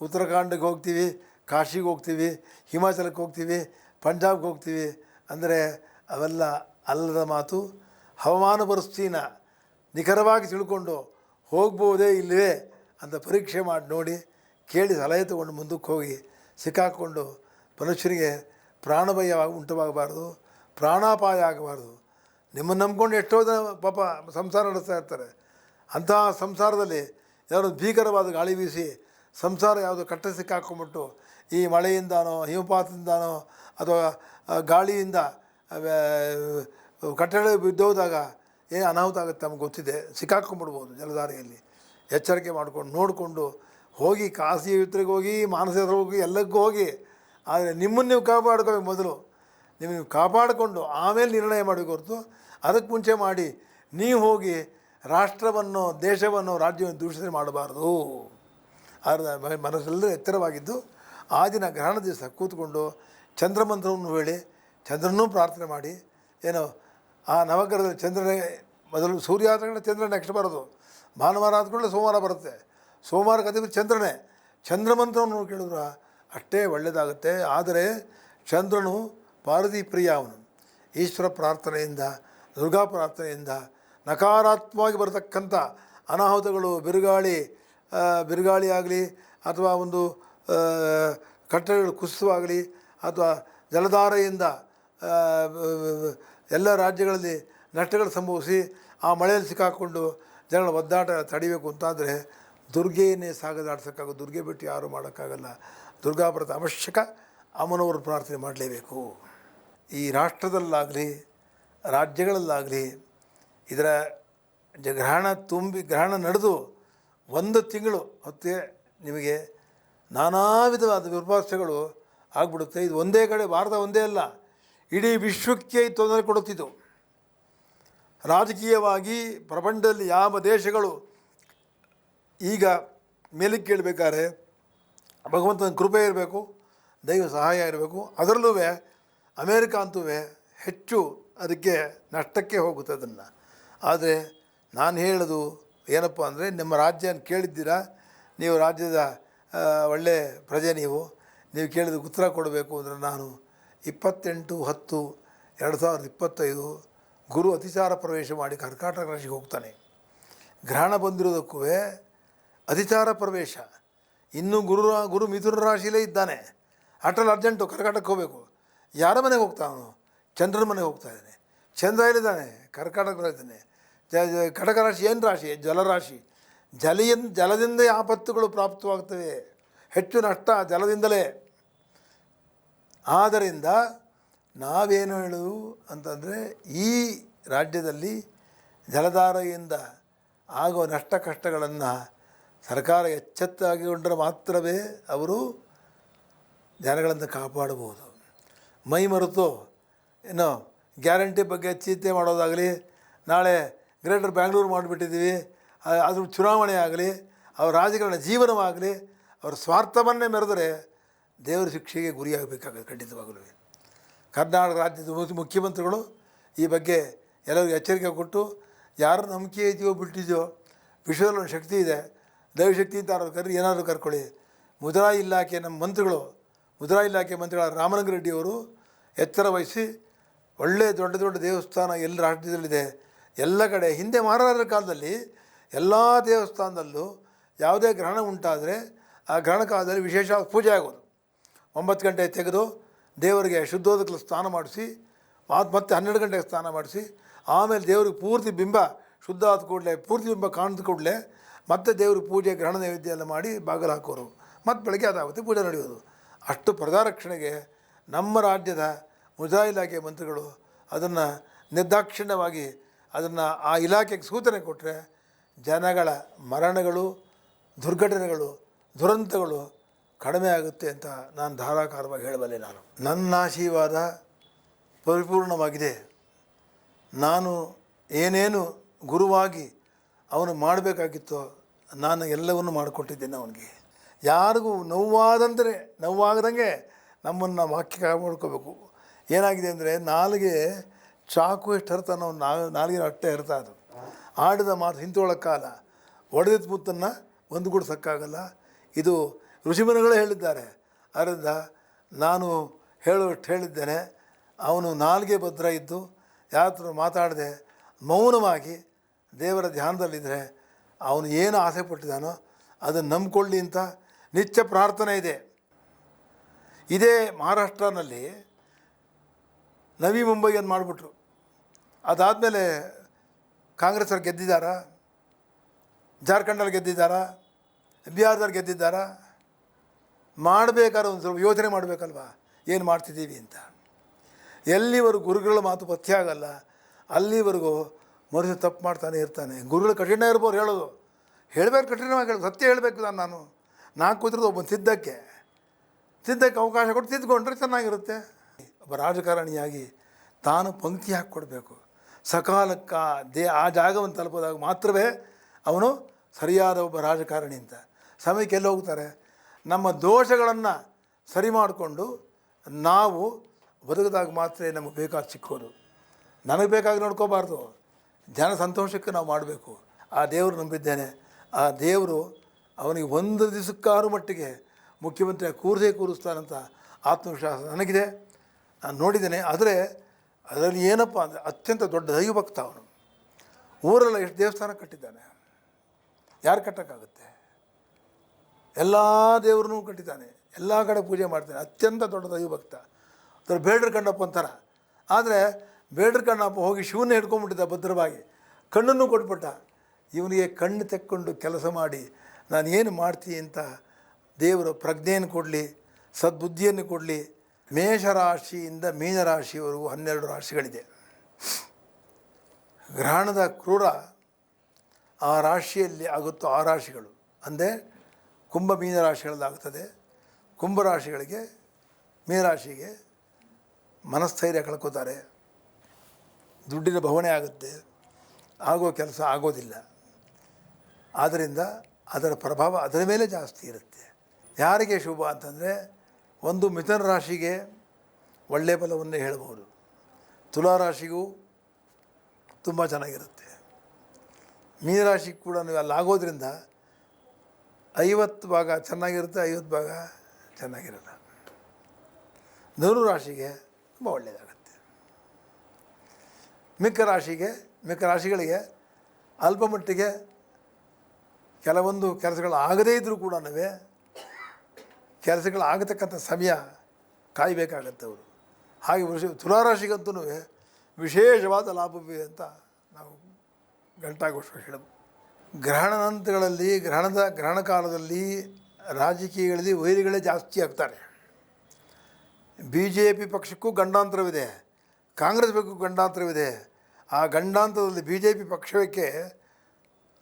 ಉತ್ತರಾಖಂಡಿಗೆ ಹೋಗ್ತೀವಿ, ಕಾಶಿಗೆ ಹೋಗ್ತೀವಿ, ಹಿಮಾಚಲಕ್ಕೆ ಹೋಗ್ತೀವಿ, ಪಂಜಾಬ್ಗೆ ಹೋಗ್ತೀವಿ ಅಂದರೆ ಅವೆಲ್ಲ ಅಲ್ಲದ ಮಾತು. ಹವಾಮಾನ ಪರಿಸ್ಥಿತಿನ ನಿಖರವಾಗಿ ತಿಳ್ಕೊಂಡು ಹೋಗ್ಬೋದೇ ಇಲ್ಲವೇ ಅಂತ ಪರೀಕ್ಷೆ ಮಾಡಿ ನೋಡಿ, ಕೇಳಿ ಸಲಹೆ ತಗೊಂಡು ಮುಂದಕ್ಕೆ ಹೋಗಿ ಸಿಕ್ಕಾಕ್ಕೊಂಡು ಮನುಷ್ಯನಿಗೆ ಪ್ರಾಣಭಯ ಉಂಟುವಾಗಬಾರ್ದು ಪ್ರಾಣಾಪಾಯ ಆಗಬಾರ್ದು. ನಿಮ್ಮನ್ನು ನಂಬ್ಕೊಂಡು ಎಷ್ಟೋ ಜನ ಪಾಪ ಸಂಸಾರ ನಡೆಸ್ತಾ ಇರ್ತಾರೆ. ಅಂತಹ ಸಂಸಾರದಲ್ಲಿ ಯಾರು ಭೀಕರವಾದ ಗಾಳಿ ಬೀಸಿ ಸಂಸಾರ ಯಾವುದು ಕಟ್ಟ ಸಿಕ್ಕಾಕೊಂಬಿಟ್ಟು ಈ ಮಳೆಯಿಂದಾನೋ, ಹಿಮಪಾತದಿಂದನೋ ಅಥವಾ ಗಾಳಿಯಿಂದ ಕಟ್ಟಡ ಬಿದ್ದೋದಾಗ ಏನು ಅನಾಹುತ ಆಗುತ್ತೆ ನಮ್ಗೆ ಗೊತ್ತಿದೆ. ಸಿಕ್ಕಾಕೊಂಡ್ಬಿಡ್ಬೋದು ಜಲಧಾರೆಯಲ್ಲಿ. ಎಚ್ಚರಿಕೆ ಮಾಡ್ಕೊಂಡು, ನೋಡಿಕೊಂಡು ಹೋಗಿ, ಖಾಸಗಿ ಯಾತ್ರೆಗೆ ಹೋಗಿ, ಮಾನಸಿಕ ಹೋಗಿ, ಎಲ್ಲಕ್ಕೂ ಹೋಗಿ. ಆದರೆ ನಿಮ್ಮನ್ನು ನೀವು ಕಾಪಾಡ್ಕೋಬೇಕು ಮೊದಲು. ನೀವು ನೀವು ಕಾಪಾಡಿಕೊಂಡು ಆಮೇಲೆ ನಿರ್ಣಯ ಮಾಡಬೇಕು ಹೊರತು ಅದಕ್ಕೆ ಮುಂಚೆ ಮಾಡಿ ನೀವು ಹೋಗಿ ರಾಷ್ಟ್ರವನ್ನು, ದೇಶವನ್ನು, ರಾಜ್ಯವನ್ನು ದೂಷಣೆ ಮಾಡಬಾರ್ದು. ಆದರೆ ಮ- ಮನಸ್ಸೆಲ್ಲರೂ ಎತ್ತರವಾಗಿದ್ದು ಆ ದಿನ ಗ್ರಹಣ ದಿವಸ ಕೂತ್ಕೊಂಡು ಚಂದ್ರಮಂತ್ರವನ್ನು ಹೇಳಿ ಚಂದ್ರನೂ ಪ್ರಾರ್ಥನೆ ಮಾಡಿ, ಏನೋ ಆ ನವಗ್ರಹದಲ್ಲಿ ಚಂದ್ರನೇ ಮೊದಲು ಸೂರ್ಯ ಆದ ಚಂದ್ರ ನೆಕ್ಸ್ಟ್ ಬರೋದು. ಭಾನುವಾರ ಆದ ಕೂಡಲೇ ಸೋಮವಾರ ಬರುತ್ತೆ. ಸೋಮವಾರ ಚಂದ್ರನೇ. ಚಂದ್ರಮಂತ್ರವನ್ನು ಕೇಳಿದ್ರೆ ಅಷ್ಟೇ ಒಳ್ಳೆಯದಾಗುತ್ತೆ. ಆದರೆ ಚಂದ್ರನು ಪಾರ್ವತಿ ಪ್ರಿಯ ಅವನು ಈಶ್ವರ ಪ್ರಾರ್ಥನೆಯಿಂದ, ದುರ್ಗಾ ಪ್ರಾರ್ಥನೆಯಿಂದ ನಕಾರಾತ್ಮಕವಾಗಿ ಬರತಕ್ಕಂಥ ಅನಾಹುತಗಳು, ಬಿರುಗಾಳಿ ಬಿರುಗಾಳಿ ಆಗಲಿ ಅಥವಾ ಒಂದು ಕಟ್ಟಡಗಳು ಕುಸಿತವಾಗಲಿ ಅಥವಾ ಜಲಧಾರೆಯಿಂದ ಎಲ್ಲ ರಾಜ್ಯಗಳಲ್ಲಿ ನಷ್ಟಗಳು ಸಂಭವಿಸಿ ಆ ಮಳೆಯಲ್ಲಿ ಸಿಕ್ಕಾಕ್ಕೊಂಡು ಜನಗಳ ಒದ್ದಾಟ ತಡಿಬೇಕು ಅಂತಾದರೆ ದುರ್ಗೆಯನ್ನೇ ಸಾಗದಾಡ್ಸೋಕ್ಕಾಗ ದುರ್ಗೆ ಬಿಟ್ಟು ಯಾರೂ ಮಾಡೋಕ್ಕಾಗಲ್ಲ. ದುರ್ಗಾಪುರದ ಅವಶ್ಯಕ. ಅಮ್ಮನವರು ಪ್ರಾರ್ಥನೆ ಮಾಡಲೇಬೇಕು. ಈ ರಾಷ್ಟ್ರದಲ್ಲಾಗಲಿ, ರಾಜ್ಯಗಳಲ್ಲಾಗಲಿ ಇದರ ಗ್ರಹಣ ತುಂಬಿ, ಗ್ರಹಣ ನಡೆದು ಒಂದು ತಿಂಗಳು ಹೊತ್ತಿಗೆ ನಿಮಗೆ ನಾನಾ ವಿಧವಾದ ವಿಪರ್ಸಗಳು ಆಗ್ಬಿಡುತ್ತೆ. ಇದು ಒಂದೇ ಕಡೆ, ಭಾರತ ಒಂದೇ ಅಲ್ಲ. ಇಡೀ ವಿಶ್ವಕ್ಕೆ ತೊಂದರೆ ಕೊಡುತ್ತಿದ್ದು. ರಾಜಕೀಯವಾಗಿ ಪ್ರಪಂಚದಲ್ಲಿ ಯಾವ ದೇಶಗಳು ಈಗ ಮೇಲಕ್ಕೆ ಕೇಳಬೇಕಾದ್ರೆ ಭಗವಂತನ ಕೃಪೆ ಇರಬೇಕು, ದೈವ ಸಹಾಯ ಇರಬೇಕು. ಅದರಲ್ಲೂ ಅಮೇರಿಕ ಅಂತೂ ಹೆಚ್ಚು ಅದಕ್ಕೆ ನಷ್ಟಕ್ಕೆ ಹೋಗುತ್ತೆ ಅದನ್ನು. ಆದರೆ ನಾನು ಹೇಳೋದು ಏನಪ್ಪ ಅಂದರೆ ನಿಮ್ಮ ರಾಜ್ಯ ಕೇಳಿದ್ದೀರಾ? ನೀವು ರಾಜ್ಯದ ಒಳ್ಳೆ ಪ್ರಜೆ ನೀವು. ನೀವು ಕೇಳಿದ ಉತ್ತರ ಕೊಡಬೇಕು ಅಂದರೆ ನಾನು ಇಪ್ಪತ್ತೆಂಟು, ಹತ್ತು, ಎರಡು ಸಾವಿರದ ಇಪ್ಪತ್ತೈದು ಗುರು ಅತಿಚಾರ ಪ್ರವೇಶ ಮಾಡಿ ಕರ್ಕಾಟಕ ರಾಶಿಗೆ ಹೋಗ್ತಾನೆ. ಗ್ರಹಣ ಬಂದಿರೋದಕ್ಕೂ ಅತಿಚಾರ ಪ್ರವೇಶ. ಇನ್ನೂ ಗುರು ಗುರು ಮಿಥುನ ರಾಶಿಯಲ್ಲೇ ಇದ್ದಾನೆ. ಅಟಲ್ ಅರ್ಜೆಂಟು ಕರ್ಕಾಟಕ್ಕೆ ಹೋಗಬೇಕು. ಯಾರ ಮನೆಗೆ ಹೋಗ್ತಾನು ಚಂದ್ರನ ಮನೆಗೆ ಹೋಗ್ತಾ ಇದ್ದಾನೆ. ಚಂದ್ರ ಎಲ್ಲಿದ್ದಾನೆ? ಕರ್ನಾಟಕದಲ್ಲಿದ್ದಾನೆ ಜ ರಾಶಿ ಏನು ರಾಶಿ? ಜಲರಾಶಿ. ಜಲಿಯನ್, ಜಲದಿಂದ ಆಪತ್ತುಗಳು ಪ್ರಾಪ್ತವಾಗ್ತವೆ. ಹೆಚ್ಚು ನಷ್ಟ ಜಲದಿಂದಲೇ. ಆದ್ದರಿಂದ ನಾವೇನು ಹೇಳುವುದು ಅಂತಂದರೆ, ಈ ರಾಜ್ಯದಲ್ಲಿ ಜಲಧಾರೆಯಿಂದ ಆಗುವ ನಷ್ಟ ಕಷ್ಟಗಳನ್ನು ಸರ್ಕಾರ ಎಚ್ಚೆತ್ತಾಗಿಕೊಂಡರೆ ಮಾತ್ರವೇ ಅವರು ಜನಗಳನ್ನು ಕಾಪಾಡಬಹುದು. ಮೈ ಮರೆತು ಏನು ಗ್ಯಾರಂಟಿ ಬಗ್ಗೆ ಚೀತೆ ಮಾಡೋದಾಗಲಿ, ನಾಳೆ ಗ್ರೇಟರ್ ಬ್ಯಾಂಗ್ಳೂರು ಮಾಡಿಬಿಟ್ಟಿದ್ದೀವಿ. ಅದು ಚುನಾವಣೆ ಆಗಲಿ, ಅವರ ರಾಜಕಾರಣ ಜೀವನವಾಗಲಿ, ಅವರ ಸ್ವಾರ್ಥವನ್ನೇ ಮೆರೆದರೆ ದೇವರ ಶಿಕ್ಷೆಗೆ ಗುರಿಯಾಗಬೇಕಾಗುತ್ತೆ ಖಂಡಿತವಾಗಲೂ. ಕರ್ನಾಟಕ ರಾಜ್ಯದ ಮುಖ್ಯ- ಮುಖ್ಯಮಂತ್ರಿಗಳು ಈ ಬಗ್ಗೆ ಎಲ್ಲರಿಗೂ ಎಚ್ಚರಿಕೆ ಕೊಟ್ಟು ಯಾರು ನಂಬಿಕೆ ಇದೆಯೋ ಬಿಟ್ಟಿದೆಯೋ ವಿಶ್ವದಲ್ಲಿ ಒಂದು ಶಕ್ತಿ ಇದೆ ದೈವಶಕ್ತಿ ಅಂತ ಯಾರಾದ್ರು ಕರೆ, ಏನಾದರೂ ಕರ್ಕೊಳ್ಳಿ. ಮುದ್ರಾ ಇಲಾಖೆ ನಮ್ಮ ಮಂತ್ರಿಗಳು, ಮುದ್ರಾ ಇಲಾಖೆ ಮಂತ್ರಿಗಳ ರಾಮಲಿಂಗ ರೆಡ್ಡಿಯವರು ಎಚ್ಚರ ವಹಿಸಿ ಒಳ್ಳೆಯ ದೊಡ್ಡ ದೊಡ್ಡ ದೇವಸ್ಥಾನ ಎಲ್ಲ ರಾಜ್ಯದಲ್ಲಿದೆ ಎಲ್ಲ ಕಡೆ. ಹಿಂದೆ ಮಹಾರಾಜರ ಕಾಲದಲ್ಲಿ ಎಲ್ಲ ದೇವಸ್ಥಾನದಲ್ಲೂ ಯಾವುದೇ ಗ್ರಹಣ ಉಂಟಾದರೆ ಆ ಗ್ರಹಣ ಕಾಲದಲ್ಲಿ ವಿಶೇಷ ಪೂಜೆ ಆಗೋದು. ಒಂಬತ್ತು ಗಂಟೆ ತೆಗೆದು ದೇವರಿಗೆ ಶುದ್ಧೋದಕ್ಕೆ ಸ್ನಾನ ಮಾಡಿಸಿ ಮಾತ್ ಮತ್ತೆ ಹನ್ನೆರಡು ಗಂಟೆಗೆ ಸ್ನಾನ ಮಾಡಿಸಿ, ಆಮೇಲೆ ದೇವ್ರಿಗೆ ಪೂರ್ತಿ ಬಿಂಬ ಶುದ್ಧ ಆದ ಕೂಡಲೇ, ಪೂರ್ತಿ ಬಿಂಬ ಕಾಣಿದ ಕೂಡಲೇ ಮತ್ತೆ ದೇವ್ರ ಪೂಜೆ, ಗ್ರಹಣ ನೈವೇದ್ಯ ಎಲ್ಲ ಮಾಡಿ ಬಾಗಿಲು ಹಾಕೋರು. ಮತ್ತು ಬೆಳಗ್ಗೆ ಅದಾಗುತ್ತೆ ಪೂಜೆ ನಡೆಯೋದು. ಅಷ್ಟು ಪ್ರಜಾರಕ್ಷಣೆಗೆ ನಮ್ಮ ರಾಜ್ಯದ ಮುಜಾ ಇಲಾಖೆ ಮಂತ್ರಿಗಳು ಅದನ್ನು ನಿರ್ದಾಕ್ಷಿಣ್ಯವಾಗಿ ಅದನ್ನು ಆ ಇಲಾಖೆಗೆ ಸೂಚನೆ ಕೊಟ್ಟರೆ ಜನಗಳ ಮರಣಗಳು, ದುರ್ಘಟನೆಗಳು, ದುರಂತಗಳು ಕಡಿಮೆ ಆಗುತ್ತೆ ಅಂತ ನಾನು ಧಾರಾಕಾರವಾಗಿ ಹೇಳಬಲ್ಲೆ ನಾನು. ನನ್ನ ಆಶೀರ್ವಾದ ಪರಿಪೂರ್ಣವಾಗಿದೆ. ನಾನು ಏನೇನು ಗುರುವಾಗಿ ಅವನು ಮಾಡಬೇಕಾಗಿತ್ತೋ ನಾನು ಎಲ್ಲವನ್ನು ಮಾಡಿಕೊಟ್ಟಿದ್ದೇನೆ ಅವನಿಗೆ. ಯಾರಿಗೂ ನೋವಾದಂತೆ ನೋವಾಗದಂಗೆ ನಮ್ಮನ್ನು ವಾಕ್ಯ ಮಾಡ್ಕೋಬೇಕು ಏನಾಗಿದೆ ಅಂದರೆ ನಾಲಿಗೆ ಚಾಕು ಎಷ್ಟು ಹರ್ತಾನೋ ನಾವು ನಾಲಿಗೆ ಅಟ್ಟೆ ಹರ್ತಾ ಅದು. ಆಡಿದ ಮಾತು ಹಿಂತೊಳಕ್ಕಾಲ ಒಡೆದಿದ್ದ ಮುತ್ತನ್ನು ಒಂದುಗೂಡ್ಸೋಕ್ಕಾಗಲ್ಲ ಇದು ಋಷಿಮುನಿಗಳೇ ಹೇಳಿದ್ದಾರೆ. ಆದ್ದರಿಂದ ನಾನು ಹೇಳುವಷ್ಟು ಹೇಳಿದ್ದೇನೆ. ಅವನು ನಾಲ್ಗೆ ಭದ್ರ ಇದ್ದು ಯಾತ್ರ ಮಾತಾಡದೆ ಮೌನವಾಗಿ ದೇವರ ಧ್ಯಾನದಲ್ಲಿದ್ದರೆ ಅವನು ಏನು ಆಸೆ ಪಟ್ಟಿದ್ದಾನೋ ಅದನ್ನು ನಂಬ್ಕೊಳ್ಳಿ ಅಂತ ನಿತ್ಯ ಪ್ರಾರ್ಥನೆ ಇದೆ. ಇದೇ ಮಹಾರಾಷ್ಟ್ರನಲ್ಲಿ ನವಿ ಮುಂಬೈ ಅಂತ ಮಾಡಿಬಿಟ್ರು? ಅದಾದಮೇಲೆ ಕಾಂಗ್ರೆಸ್ ಅವ್ರು ಗೆದ್ದಿದ್ದಾರಾ? ಜಾರ್ಖಂಡಲ್ಲಿ ಗೆದ್ದಿದ್ದಾರಾ? ಬಿಹಾರದಲ್ಲಿ ಗೆದ್ದಿದ್ದಾರಾ? ಮಾಡಬೇಕಾದ್ರೆ ಒಂದು ಸ್ವಲ್ಪ ಯೋಚನೆ ಮಾಡಬೇಕಲ್ವಾ? ಏನು ಮಾಡ್ತಿದ್ದೀವಿ ಅಂತ. ಎಲ್ಲಿವರೆಗೂ ಗುರುಗಳ ಮಾತು ಪಥ್ಯ ಆಗಲ್ಲ, ಅಲ್ಲಿವರೆಗೂ ಮನುಷ್ಯ ತಪ್ಪು ಮಾಡ್ತಾನೆ ಇರ್ತಾನೆ. ಗುರುಗಳು ಕಠಿಣ ಇರ್ಬೋದು ಹೇಳೋದು. ಹೇಳಬೇಕು, ಕಠಿಣವಾಗಿ ಹೇಳೋದು ಸತ್ಯ ಹೇಳಬೇಕು ನಾನು ನಾನು. ನಾಲ್ಕು ಕೂತಿರೋದು ಒಬ್ಬ ಸಿದ್ಧಕ್ಕೆ ಸಿದ್ಧಕ್ಕೆ ಅವಕಾಶ ಕೊಟ್ಟು ತಿದ್ದುಕೊಂಡ್ರೆ ಚೆನ್ನಾಗಿರುತ್ತೆ. ಒಬ್ಬ ರಾಜಕಾರಣಿಯಾಗಿ ತಾನು ಪಂಕ್ತಿ ಹಾಕ್ಕೊಡ್ಬೇಕು. ಸಕಾಲಕ್ಕೆ ದೇ ಆ ಜಾಗವನ್ನು ತಲುಪೋದಾಗ ಮಾತ್ರವೇ ಅವನು ಸರಿಯಾದ ಒಬ್ಬ ರಾಜಕಾರಣಿ ಅಂತ. ಸಮಯಕ್ಕೆ ಎಲ್ಲಿ ಹೋಗ್ತಾರೆ? ನಮ್ಮ ದೋಷಗಳನ್ನು ಸರಿ ಮಾಡಿಕೊಂಡು ನಾವು ಬದುಕಿದಾಗ ಮಾತ್ರ ನಮಗೆ ಬೇಕಾಗಿ ಸಿಕ್ಕೋದು ನನಗೆ ಬೇಕಾಗಿ ನೋಡ್ಕೋಬಾರ್ದು. ಜನ ಸಂತೋಷಕ್ಕೆ ನಾವು ಮಾಡಬೇಕು. ಆ ದೇವರು ನಂಬಿದ್ದೇನೆ. ಆ ದೇವರು ಅವನಿಗೆ ಒಂದು ದಿವಸಕ್ಕಾರು ಮಟ್ಟಿಗೆ ಮುಖ್ಯಮಂತ್ರಿ ಕೂರಿಸೇ ಕೂರಿಸ್ತಾನಂತ ಆತ್ಮವಿಶ್ವಾಸ ನನಗಿದೆ. ನಾನು ನೋಡಿದ್ದೇನೆ. ಆದರೆ ಅದರಲ್ಲಿ ಏನಪ್ಪ ಅಂದರೆ ಅತ್ಯಂತ ದೊಡ್ಡ ದೈವಭಕ್ತ ಅವನು. ಊರೆಲ್ಲ ಎಷ್ಟು ದೇವಸ್ಥಾನ ಕಟ್ಟಿದ್ದಾನೆ? ಯಾರು ಕಟ್ಟೋಕ್ಕಾಗುತ್ತೆ? ಎಲ್ಲ ದೇವ್ರನ್ನೂ ಕಟ್ಟಿದ್ದಾನೆ. ಎಲ್ಲ ಕಡೆ ಪೂಜೆ ಮಾಡ್ತಾನೆ. ಅತ್ಯಂತ ದೊಡ್ಡ ದೈವಭಕ್ತ. ಅದ್ರ ಬೇಡ್ರ ಕಣ್ಣಪ್ಪ ಅಂತಾರ. ಆದರೆ ಬೇಡ್ರ ಕಣ್ಣಪ್ಪ ಹೋಗಿ ಶಿವನ ಹಿಡ್ಕೊಂಡ್ಬಿಟ್ಟಿದ್ದ ಭದ್ರವಾಗಿ. ಕಣ್ಣನ್ನು ಕೊಟ್ಬಿಟ್ಟ. ಇವನಿಗೆ ಕಣ್ಣು ತೆಕ್ಕೊಂಡು ಕೆಲಸ ಮಾಡಿ. ನಾನು ಏನು ಮಾಡ್ತೀನಿ ಅಂತ ದೇವರು ಪ್ರಜ್ಞೆಯನ್ನು ಕೊಡಲಿ, ಸದ್ಬುದ್ಧಿಯನ್ನು ಕೊಡಲಿ ಮೇಷರಾಶಿಯಿಂದ ಮೀನರಾಶಿಯವರೆಗೂ ಹನ್ನೆರಡು ರಾಶಿಗಳಿದೆ. ಗ್ರಹಣದ ಕ್ರೂರ ಆ ರಾಶಿಯಲ್ಲಿ ಆಗುತ್ತೋ ಆ ರಾಶಿಗಳು. ಅಂದರೆ ಕುಂಭ ಮೀನ ರಾಶಿಗಳದ್ದಾಗ್ತದೆ ಕುಂಭರಾಶಿಗಳಿಗೆ ಮೀನರಾಶಿಗೆ ಮನಸ್ಥೈರ್ಯ ಕಳ್ಕೋತಾರೆ. ದುಡ್ಡಿನ ಬವಣೆ ಆಗುತ್ತೆ. ಆಗೋ ಕೆಲಸ ಆಗೋದಿಲ್ಲ. ಆದ್ದರಿಂದ ಅದರ ಪ್ರಭಾವ ಅದರ ಮೇಲೆ ಜಾಸ್ತಿ ಇರುತ್ತೆ. ಯಾರಿಗೆ ಶುಭ ಅಂತಂದರೆ ಒಂದು ಮಿಥುನ ರಾಶಿಗೆ ಒಳ್ಳೆಯ ಫಲವನ್ನೇ ಹೇಳ್ಬೋದು. ತುಲಾ ರಾಶಿಗೂ ತುಂಬ ಚೆನ್ನಾಗಿರುತ್ತೆ. ಮೀನರಾಶಿ ಕೂಡ ನೀವು ಅಲ್ಲಿ ಆಗೋದ್ರಿಂದ ಐವತ್ತು ಭಾಗ ಚೆನ್ನಾಗಿರುತ್ತೆ, ಐವತ್ತು ಭಾಗ ಚೆನ್ನಾಗಿರಲ್ಲ. ಧನು ರಾಶಿಗೆ ತುಂಬ ಒಳ್ಳೆಯದಾಗುತ್ತೆ. ಮಿಕ್ಕ ರಾಶಿಗೆ, ಮಿಕ್ಕ ರಾಶಿಗಳಿಗೆ ಅಲ್ಪಮಟ್ಟಿಗೆ ಕೆಲವೊಂದು ಕೆಲಸಗಳು ಆಗದೇ ಇದ್ದರೂ ಕೂಡ ಕೆಲಸಗಳು ಆಗತಕ್ಕಂಥ ಸಮಯ ಕಾಯಬೇಕಾಗತ್ತೆ ಅವರು ಹಾಗೆ ವೃಷ ತುಲಾರಾಶಿಗಂತೂ ವಿಶೇಷವಾದ ಲಾಭವಿದೆ ಅಂತ ನಾವು ಗಂಟಾಗೋಷ್ಟು ಹೇಳಬಹುದು. ಗ್ರಹಣಾಂತಗಳಲ್ಲಿ ಗ್ರಹಣದ, ಗ್ರಹಣ ಕಾಲದಲ್ಲಿ, ರಾಜಕೀಯಗಳಲ್ಲಿ ವೈರಿಗಳೇ ಜಾಸ್ತಿ ಆಗ್ತಾರೆ. ಬಿ ಜೆ ಪಿ ಪಕ್ಷಕ್ಕೂ ಗಂಡಾಂತರವಿದೆ, ಕಾಂಗ್ರೆಸ್ ಪಕ್ಷಕ್ಕೂ ಗಂಡಾಂತರವಿದೆ. ಆ ಗಂಡಾಂತರದಲ್ಲಿ ಬಿ ಜೆ ಪಿ ಪಕ್ಷಕ್ಕೆ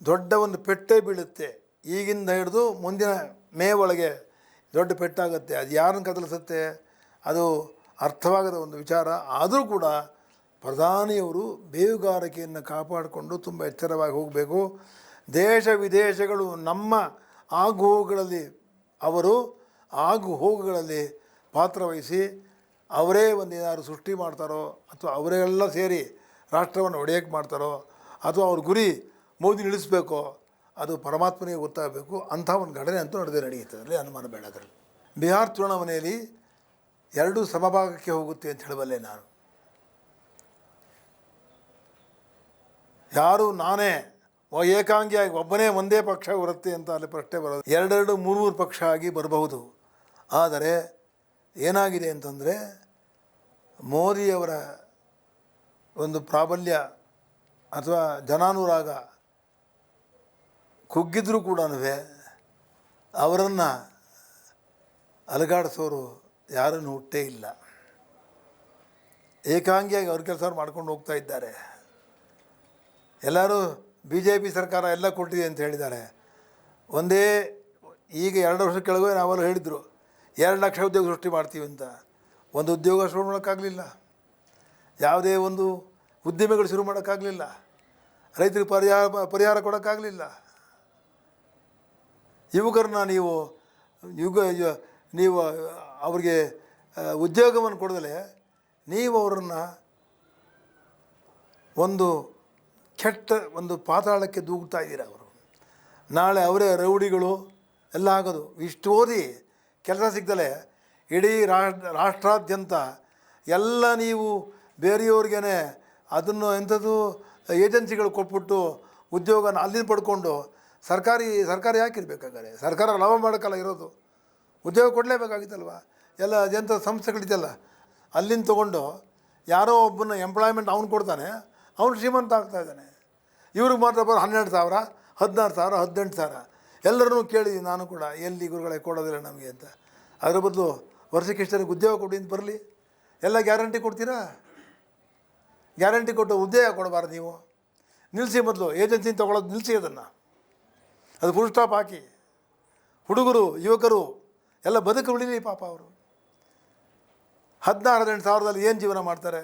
ದೊಡ್ಡ ಒಂದು ಪೆಟ್ಟೇ ಬೀಳುತ್ತೆ. ಈಗಿಂದ ಹಿಡಿದು ಮುಂದಿನ ಮೇ ಒಳಗೆ ದೊಡ್ಡ ಪೆಟ್ಟಾಗುತ್ತೆ. ಅದು ಯಾರನ್ನು ಕದಲಿಸುತ್ತೆ? ಅದು ಅರ್ಥವಾಗದ ಒಂದು ವಿಚಾರ. ಆದರೂ ಕೂಡ ಪ್ರಧಾನಿಯವರು ಬೇವುಗಾರಿಕೆಯನ್ನು ಕಾಪಾಡಿಕೊಂಡು ತುಂಬ ಎಚ್ಚರವಾಗಿ ಹೋಗಬೇಕು. ದೇಶ ವಿದೇಶಗಳು ನಮ್ಮ ಆಗು ಹೋಗುಗಳಲ್ಲಿ ಅವರು ಆಗು ಹೋಗುಗಳಲ್ಲಿ ಪಾತ್ರವಹಿಸಿ ಅವರೇ ಒಂದು ಏನಾದ್ರು ಸೃಷ್ಟಿ ಮಾಡ್ತಾರೋ ಅಥವಾ ಅವರೆಲ್ಲ ಸೇರಿ ರಾಷ್ಟ್ರವನ್ನು ಒಡೆಯಕ್ಕೆ ಮಾಡ್ತಾರೋ ಅಥವಾ ಅವ್ರ ಗುರಿ ಮೋದಿ ನಿಲ್ಲಿಸಬೇಕೋ ಅದು ಪರಮಾತ್ಮನಿಗೆ ಗೊತ್ತಾಗಬೇಕು. ಅಂಥ ಒಂದು ಘಟನೆ ಅಂತೂ ನಡೆದೇ ನಡೆಯುತ್ತೆ. ಅದರಲ್ಲಿ ಅನುಮಾನ ಬೇಡ ಅದರಲ್ಲಿ. ಬಿಹಾರ್ ಚುನಾವಣೆಯಲ್ಲಿ ಎರಡೂ ಸಮಭಾಗಕ್ಕೆ ಹೋಗುತ್ತೆ ಅಂತ ಹೇಳಬಲ್ಲೆ ನಾನು. ಯಾರು ನಾನೇ ಏಕಾಂಗಿಯಾಗಿ ಒಬ್ಬನೇ ಒಂದೇ ಪಕ್ಷ ಬರುತ್ತೆ ಅಂತ ಅಲ್ಲಿ ಪ್ರಶ್ನೆ ಬರೋದು. ಎರಡೆರಡು ಮೂರು ಮೂರು ಪಕ್ಷ ಆಗಿ ಬರಬಹುದು. ಆದರೆ ಏನಾಗಿದೆ ಅಂತಂದರೆ ಮೋದಿಯವರ ಒಂದು ಪ್ರಾಬಲ್ಯ ಅಥವಾ ಜನಾನುರಾಗ ಕುಗ್ಗಿದ್ರೂ ಕೂಡ ಅವರನ್ನು ಅಲಗಾಡಿಸೋರು ಯಾರನ್ನು ಹುಟ್ಟೇ ಇಲ್ಲ. ಏಕಾಂಗಿಯಾಗಿ ಅವ್ರ ಕೆಲಸ ಮಾಡ್ಕೊಂಡು ಹೋಗ್ತಾ ಇದ್ದಾರೆ. ಎಲ್ಲರೂ ಬಿ ಜೆ ಪಿ ಸರ್ಕಾರ ಎಲ್ಲ ಕೊಟ್ಟಿದೆ ಅಂತ ಹೇಳಿದ್ದಾರೆ. ಒಂದೇ ಈಗ ಎರಡು ವರ್ಷ ಕೆಳಗೆ ನಾವೆಲ್ಲ ಹೇಳಿದರು, ಎರಡು ಲಕ್ಷ ಉದ್ಯೋಗ ಸೃಷ್ಟಿ ಮಾಡ್ತೀವಿ ಅಂತ. ಒಂದು ಉದ್ಯೋಗ ಶುರು ಮಾಡೋಕ್ಕಾಗಲಿಲ್ಲ. ಯಾವುದೇ ಒಂದು ಉದ್ಯಮಗಳು ಶುರು ಮಾಡೋಕ್ಕಾಗಲಿಲ್ಲ. ರೈತರಿಗೆ ಪರಿಹಾರ ಪರಿಹಾರ ಕೊಡೋಕ್ಕಾಗಲಿಲ್ಲ. ಯುವಕರನ್ನ ನೀವು, ಯುಗ ನೀವು, ಅವ್ರಿಗೆ ಉದ್ಯೋಗವನ್ನು ಕೊಡದಲೆ ನೀವು ಅವರನ್ನು ಒಂದು ಕೆಟ್ಟ ಒಂದು ಪಾತಾಳಕ್ಕೆ ದೂಗ್ತಾ ಇದ್ದೀರ ಅವರು. ನಾಳೆ ಅವರೇ ರೌಡಿಗಳು, ಎಲ್ಲ ಆಗೋದು. ಇಷ್ಟು ಓದಿ ಕೆಲಸ ಸಿಗ್ದಲೆ ಇಡೀ ರಾಷ್ಟ್ರ ರಾಷ್ಟ್ರಾದ್ಯಂತ ಎಲ್ಲ ನೀವು ಬೇರೆಯವ್ರಿಗೇ ಅದನ್ನು ಎಂಥದ್ದು ಏಜೆನ್ಸಿಗಳು ಕೊಟ್ಬಿಟ್ಟು ಉದ್ಯೋಗನ ಅಲ್ಲಿಂದ ಪಡ್ಕೊಂಡು ಸರ್ಕಾರಿ, ಸರ್ಕಾರ ಯಾಕೆ ಇರಬೇಕಾಗಾರೆ? ಸರ್ಕಾರ ಲಾಭ ಮಾಡೋಕ್ಕಲ್ಲ ಇರೋದು. ಉದ್ಯೋಗ ಕೊಡಲೇಬೇಕಾಗಿತ್ತಲ್ವ? ಎಲ್ಲ ಎಂಥ ಸಂಸ್ಥೆಗಳಿದೆಯಲ್ಲ? ಅಲ್ಲಿಂದ ತೊಗೊಂಡು ಯಾರೋ ಒಬ್ಬನ ಎಂಪ್ಲಾಯ್ಮೆಂಟ್ ಅವ್ನು ಕೊಡ್ತಾನೆ, ಅವನು ಶ್ರೀಮಂತ ಆಗ್ತಾ ಇದ್ದಾನೆ. ಇವ್ರಿಗೆ ಮಾತ್ರ ಬರೋ ಹನ್ನೆರಡು ಸಾವಿರ, ಹದಿನಾರು ಸಾವಿರ, ಹದಿನೆಂಟು ಸಾವಿರ. ಎಲ್ಲರನ್ನೂ ಕೇಳಿ ನಾನು ಕೂಡ ಎಲ್ಲಿ ಗುರುಗಳೇ ಕೊಡೋದಿಲ್ಲ ನಮಗೆ ಅಂತ. ಅದರ ಬದಲು ವರ್ಷಕ್ಕೆ ಇಷ್ಟರಿಗೆ ಉದ್ಯೋಗ ಕೊಡಿ ಅಂತ ಬರಲಿ. ಎಲ್ಲ ಗ್ಯಾರಂಟಿ ಕೊಡ್ತೀರಾ? ಗ್ಯಾರಂಟಿ ಕೊಟ್ಟು ಉದ್ಯೋಗ ಕೊಡಬಾರ್ದು ನೀವು. ನಿಲ್ಲಿಸಿ ಮೊದಲು, ಏಜೆನ್ಸಿನ ತೊಗೊಳೋದು ನಿಲ್ಲಿಸಿ ಅದನ್ನು. ಅದು ಫುಲ್ ಸ್ಟಾಪ್ ಹಾಕಿ. ಹುಡುಗರು, ಯುವಕರು ಎಲ್ಲ ಬದುಕು ಉಳಿಲಿ ಪಾಪ ಅವರು. ಹದಿನಾರು, ಹದಿನೆಂಟು ಸಾವಿರದಲ್ಲಿ ಏನು ಜೀವನ ಮಾಡ್ತಾರೆ?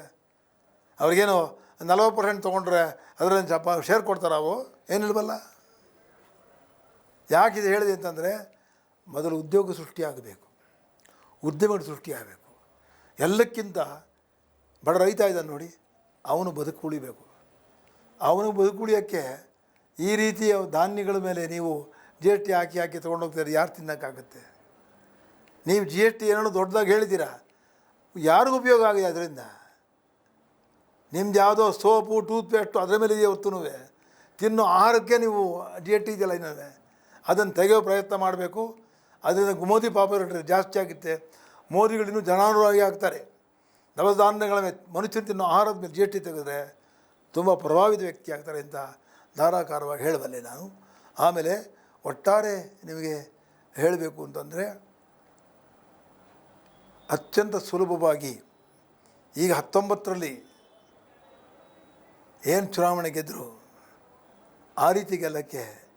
ಅವ್ರಿಗೇನು ನಲವತ್ತು ಪರ್ಸೆಂಟ್ ತೊಗೊಂಡ್ರೆ ಅದರಲ್ಲಿ ಸ್ವಲ್ಪ ಶೇರ್ ಕೊಡ್ತಾರೆ ಅವು? ಏನಿಲ್ವಲ್ಲ ಯಾಕಿದೆ ಹೇಳಿದೆ ಅಂತಂದರೆ ಮೊದಲು ಉದ್ಯೋಗ ಸೃಷ್ಟಿಯಾಗಬೇಕು. ಉದ್ಯಮಗಳು ಸೃಷ್ಟಿಯಾಗಬೇಕು. ಎಲ್ಲಕ್ಕಿಂತ ಬಡ ರೈತ ಇದ್ದಾನೆ ನೋಡಿ, ಅವನು ಬದುಕು ಉಳಿಬೇಕು. ಅವನು ಬದುಕು ಉಳಿಯೋಕ್ಕೆ ಈ ರೀತಿಯ ಧಾನ್ಯಗಳ ಮೇಲೆ ನೀವು ಜಿ ಎಸ್ ಟಿ ಹಾಕಿ ಹಾಕಿ ತೊಗೊಂಡೋಗ್ತಾರೆ ಯಾರು ತಿನ್ನೋಕ್ಕಾಗುತ್ತೆ? ನೀವು ಜಿ ಎಸ್ ಟಿ ಏನೋ ದೊಡ್ಡದಾಗಿ ಹೇಳಿದ್ದೀರಾ? ಯಾರಿಗೂ ಉಪಯೋಗ ಆಗಿದೆ ಅದರಿಂದ? ನಿಮ್ದು ಯಾವುದೋ ಸೋಪು, ಟೂತ್ಪೇಸ್ಟು ಅದರ ಮೇಲೆ ಇದೆಯಾ ಹೊತ್ತುನೂ ತಿನ್ನೋ ಆಹಾರಕ್ಕೆ ನೀವು ಜಿ ಎಸ್ ಟಿ ಇದೆಯಲ್ಲ ಇನ್ನೂ ಅದನ್ನು ತೆಗೆಯೋ ಪ್ರಯತ್ನ ಮಾಡಬೇಕು. ಅದರಿಂದ ಮೋದಿ ಪಾಪ್ಯುಲಾರಿಟಿ ಜಾಸ್ತಿ ಆಗುತ್ತೆ. ಮೋದಿಗಳು ಇನ್ನೂ ಜನಾನುರಾಗಿ ಆಗ್ತಾರೆ. ನವಧಾನ್ಯಗಳ ಮೇಲೆ ಮನುಷ್ಯರು ತಿನ್ನೋ ಆಹಾರದ ಮೇಲೆ ಜಿ ಎಸ್ ಟಿ ತೆಗೆದ್ರೆ ತುಂಬ ಪ್ರಭಾವಿತ ವ್ಯಕ್ತಿ ಆಗ್ತಾರೆ ಅಂತ ಧಾರಾಕಾರವಾಗಿ ಹೇಳಬಲ್ಲೆ ನಾನು. ಆಮೇಲೆ ಒಟ್ಟಾರೆ ನಿಮಗೆ ಹೇಳಬೇಕು ಅಂತಂದರೆ ಅತ್ಯಂತ ಸುಲಭವಾಗಿ ಈಗ ಹತ್ತೊಂಬತ್ತರಲ್ಲಿ ಏನು ಚುನಾವಣೆ ಗೆದ್ದರು ಆ ರೀತಿ ಗೆಲ್ಲಕ್ಕೆ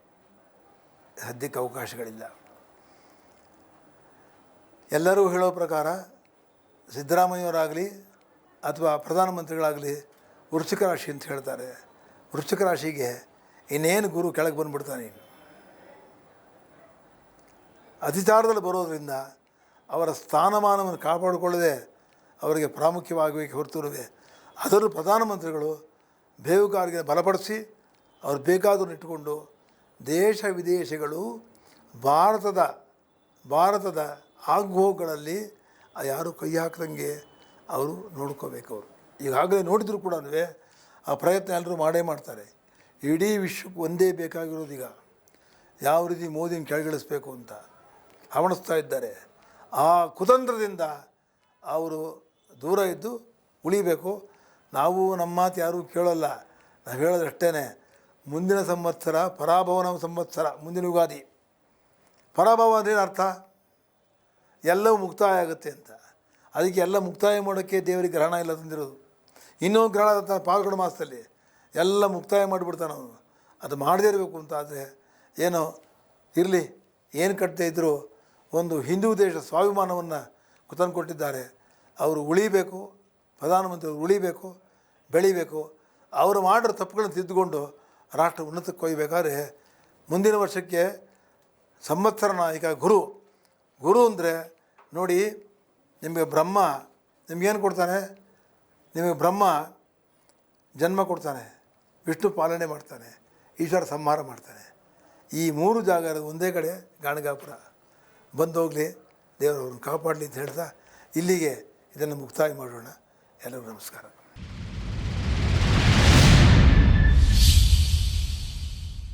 ಸದ್ಯಕ್ಕೆ ಅವಕಾಶಗಳಿಲ್ಲ. ಎಲ್ಲರೂ ಹೇಳೋ ಪ್ರಕಾರ ಸಿದ್ದರಾಮಯ್ಯವರಾಗಲಿ ಅಥವಾ ಪ್ರಧಾನಮಂತ್ರಿಗಳಾಗಲಿ ವೃಶ್ಚಿಕ ರಾಶಿ ಅಂತ ಹೇಳ್ತಾರೆ. ವೃಶ್ಚಿಕ ರಾಶಿಗೆ ಇನ್ನೇನು ಗುರು ಕೆಳಗೆ ಬಂದುಬಿಡ್ತಾನೆ ಅಧಿಕಾರದಲ್ಲಿ ಬರೋದರಿಂದ ಅವರ ಸ್ಥಾನಮಾನವನ್ನು ಕಾಪಾಡಿಕೊಳ್ಳದೆ ಅವರಿಗೆ ಪ್ರಾಮುಖ್ಯವಾಗಬೇಕು ಹೊರತುರುವೆ ಅದರಲ್ಲೂ ಪ್ರಧಾನಮಂತ್ರಿಗಳು ಬೇವುಗಾರಿಗೆ ಬಲಪಡಿಸಿ ಅವ್ರು ಬೇಕಾದರೂ ಇಟ್ಟುಕೊಂಡು ದೇಶ ವಿದೇಶಗಳು ಭಾರತದ ಭಾರತದ ಆಗುಹೋಗಳಲ್ಲಿ ಯಾರು ಕೈ ಹಾಕ್ದಂಗೆ ಅವರು ನೋಡ್ಕೋಬೇಕು ಅವರು. ಈಗಾಗಲೇ ನೋಡಿದರೂ ಕೂಡ ಆ ಪ್ರಯತ್ನ ಎಲ್ಲರೂ ಮಾಡೇ ಮಾಡ್ತಾರೆ. ಇಡೀ ವಿಶ್ವಕ್ಕೆ ಒಂದೇ ಬೇಕಾಗಿರೋದೀಗ ಯಾವ ರೀತಿ ಮೋದಿನ ಕೆಳಗಿಳಿಸ್ಬೇಕು ಅಂತ ಹವಣಿಸ್ತಾ ಇದ್ದಾರೆ. ಆ ಕುತಂತ್ರದಿಂದ ಅವರು ದೂರ ಇದ್ದು ಉಳಿಬೇಕು. ನಾವು ನಮ್ಮ ಮಾತು ಯಾರೂ ಕೇಳೋಲ್ಲ. ನಾವು ಹೇಳೋದಷ್ಟೇ ಮುಂದಿನ ಸಂವತ್ಸರ ಪರಾಭವನ ಸಂವತ್ಸರ, ಮುಂದಿನ ಯುಗಾದಿ. ಪರಾಭವ ಅಂದ್ರೆ ಅರ್ಥ? ಎಲ್ಲವೂ ಮುಕ್ತಾಯ ಆಗುತ್ತೆ ಅಂತ. ಅದಕ್ಕೆ ಎಲ್ಲ ಮುಕ್ತಾಯ ಮಾಡೋಕ್ಕೆ ದೇವರಿಗೆ ಗ್ರಹಣ ಇಲ್ಲ ತಂದಿರೋದು. ಇನ್ನೊಂದು ಗ್ರಹಣ ಇರ್ತಾನೆ ಪಾಲ್ಗೊಂಡು ಮಾಸದಲ್ಲಿ ಎಲ್ಲ ಮುಕ್ತಾಯ ಮಾಡಿಬಿಡ್ತಾನೆ ಅವನು. ಅದು ಮಾಡದೇ ಇರಬೇಕು ಅಂತ ಆದರೆ ಏನೋ ಇರಲಿ, ಏನು ಕಟ್ತಾ ಇದ್ದರೂ ಒಂದು ಹಿಂದೂ ದೇಶ ಸ್ವಾಭಿಮಾನವನ್ನು ತಂದು ಕೊಟ್ಟಿದ್ದಾರೆ. ಅವರು ಉಳಿಬೇಕು, ಪ್ರಧಾನಮಂತ್ರಿಯವರು ಉಳಿಬೇಕು, ಬೆಳಿಬೇಕು. ಅವರು ಮಾಡಿರೋ ತಪ್ಪುಗಳನ್ನು ತಿದ್ದುಕೊಂಡು ರಾಷ್ಟ್ರ ಉನ್ನತಕ್ಕೆ ಕೊಯ್ಬೇಕಾದ್ರೆ ಮುಂದಿನ ವರ್ಷಕ್ಕೆ ಸಂವತ್ಸರ ನಾಯಕ ಗುರು. ಗುರು ಅಂದರೆ ನೋಡಿ ನಿಮಗೆ ಬ್ರಹ್ಮ ನಿಮಗೇನು ಕೊಡ್ತಾನೆ? ನಿಮಗೆ ಬ್ರಹ್ಮ ಜನ್ಮ ಕೊಡ್ತಾನೆ, ವಿಷ್ಣು ಪಾಲನೆ ಮಾಡ್ತಾನೆ, ಈಶ್ವರ ಸಂಹಾರ ಮಾಡ್ತಾನೆ. ಈ ಮೂರು ಜಾಗ ಒಂದೇ ಕಡೆ ಗಾಣಗಾಪುರ. ಬಂದೋಗಲಿ ದೇವರವ್ರನ್ನ ಕಾಪಾಡಲಿ ಅಂತ ಹೇಳ್ತಾ ಇಲ್ಲಿಗೆ ಇದನ್ನು ಮುಕ್ತಾಯ ಮಾಡೋಣ. ಎಲ್ಲರಿಗೂ ನಮಸ್ಕಾರ.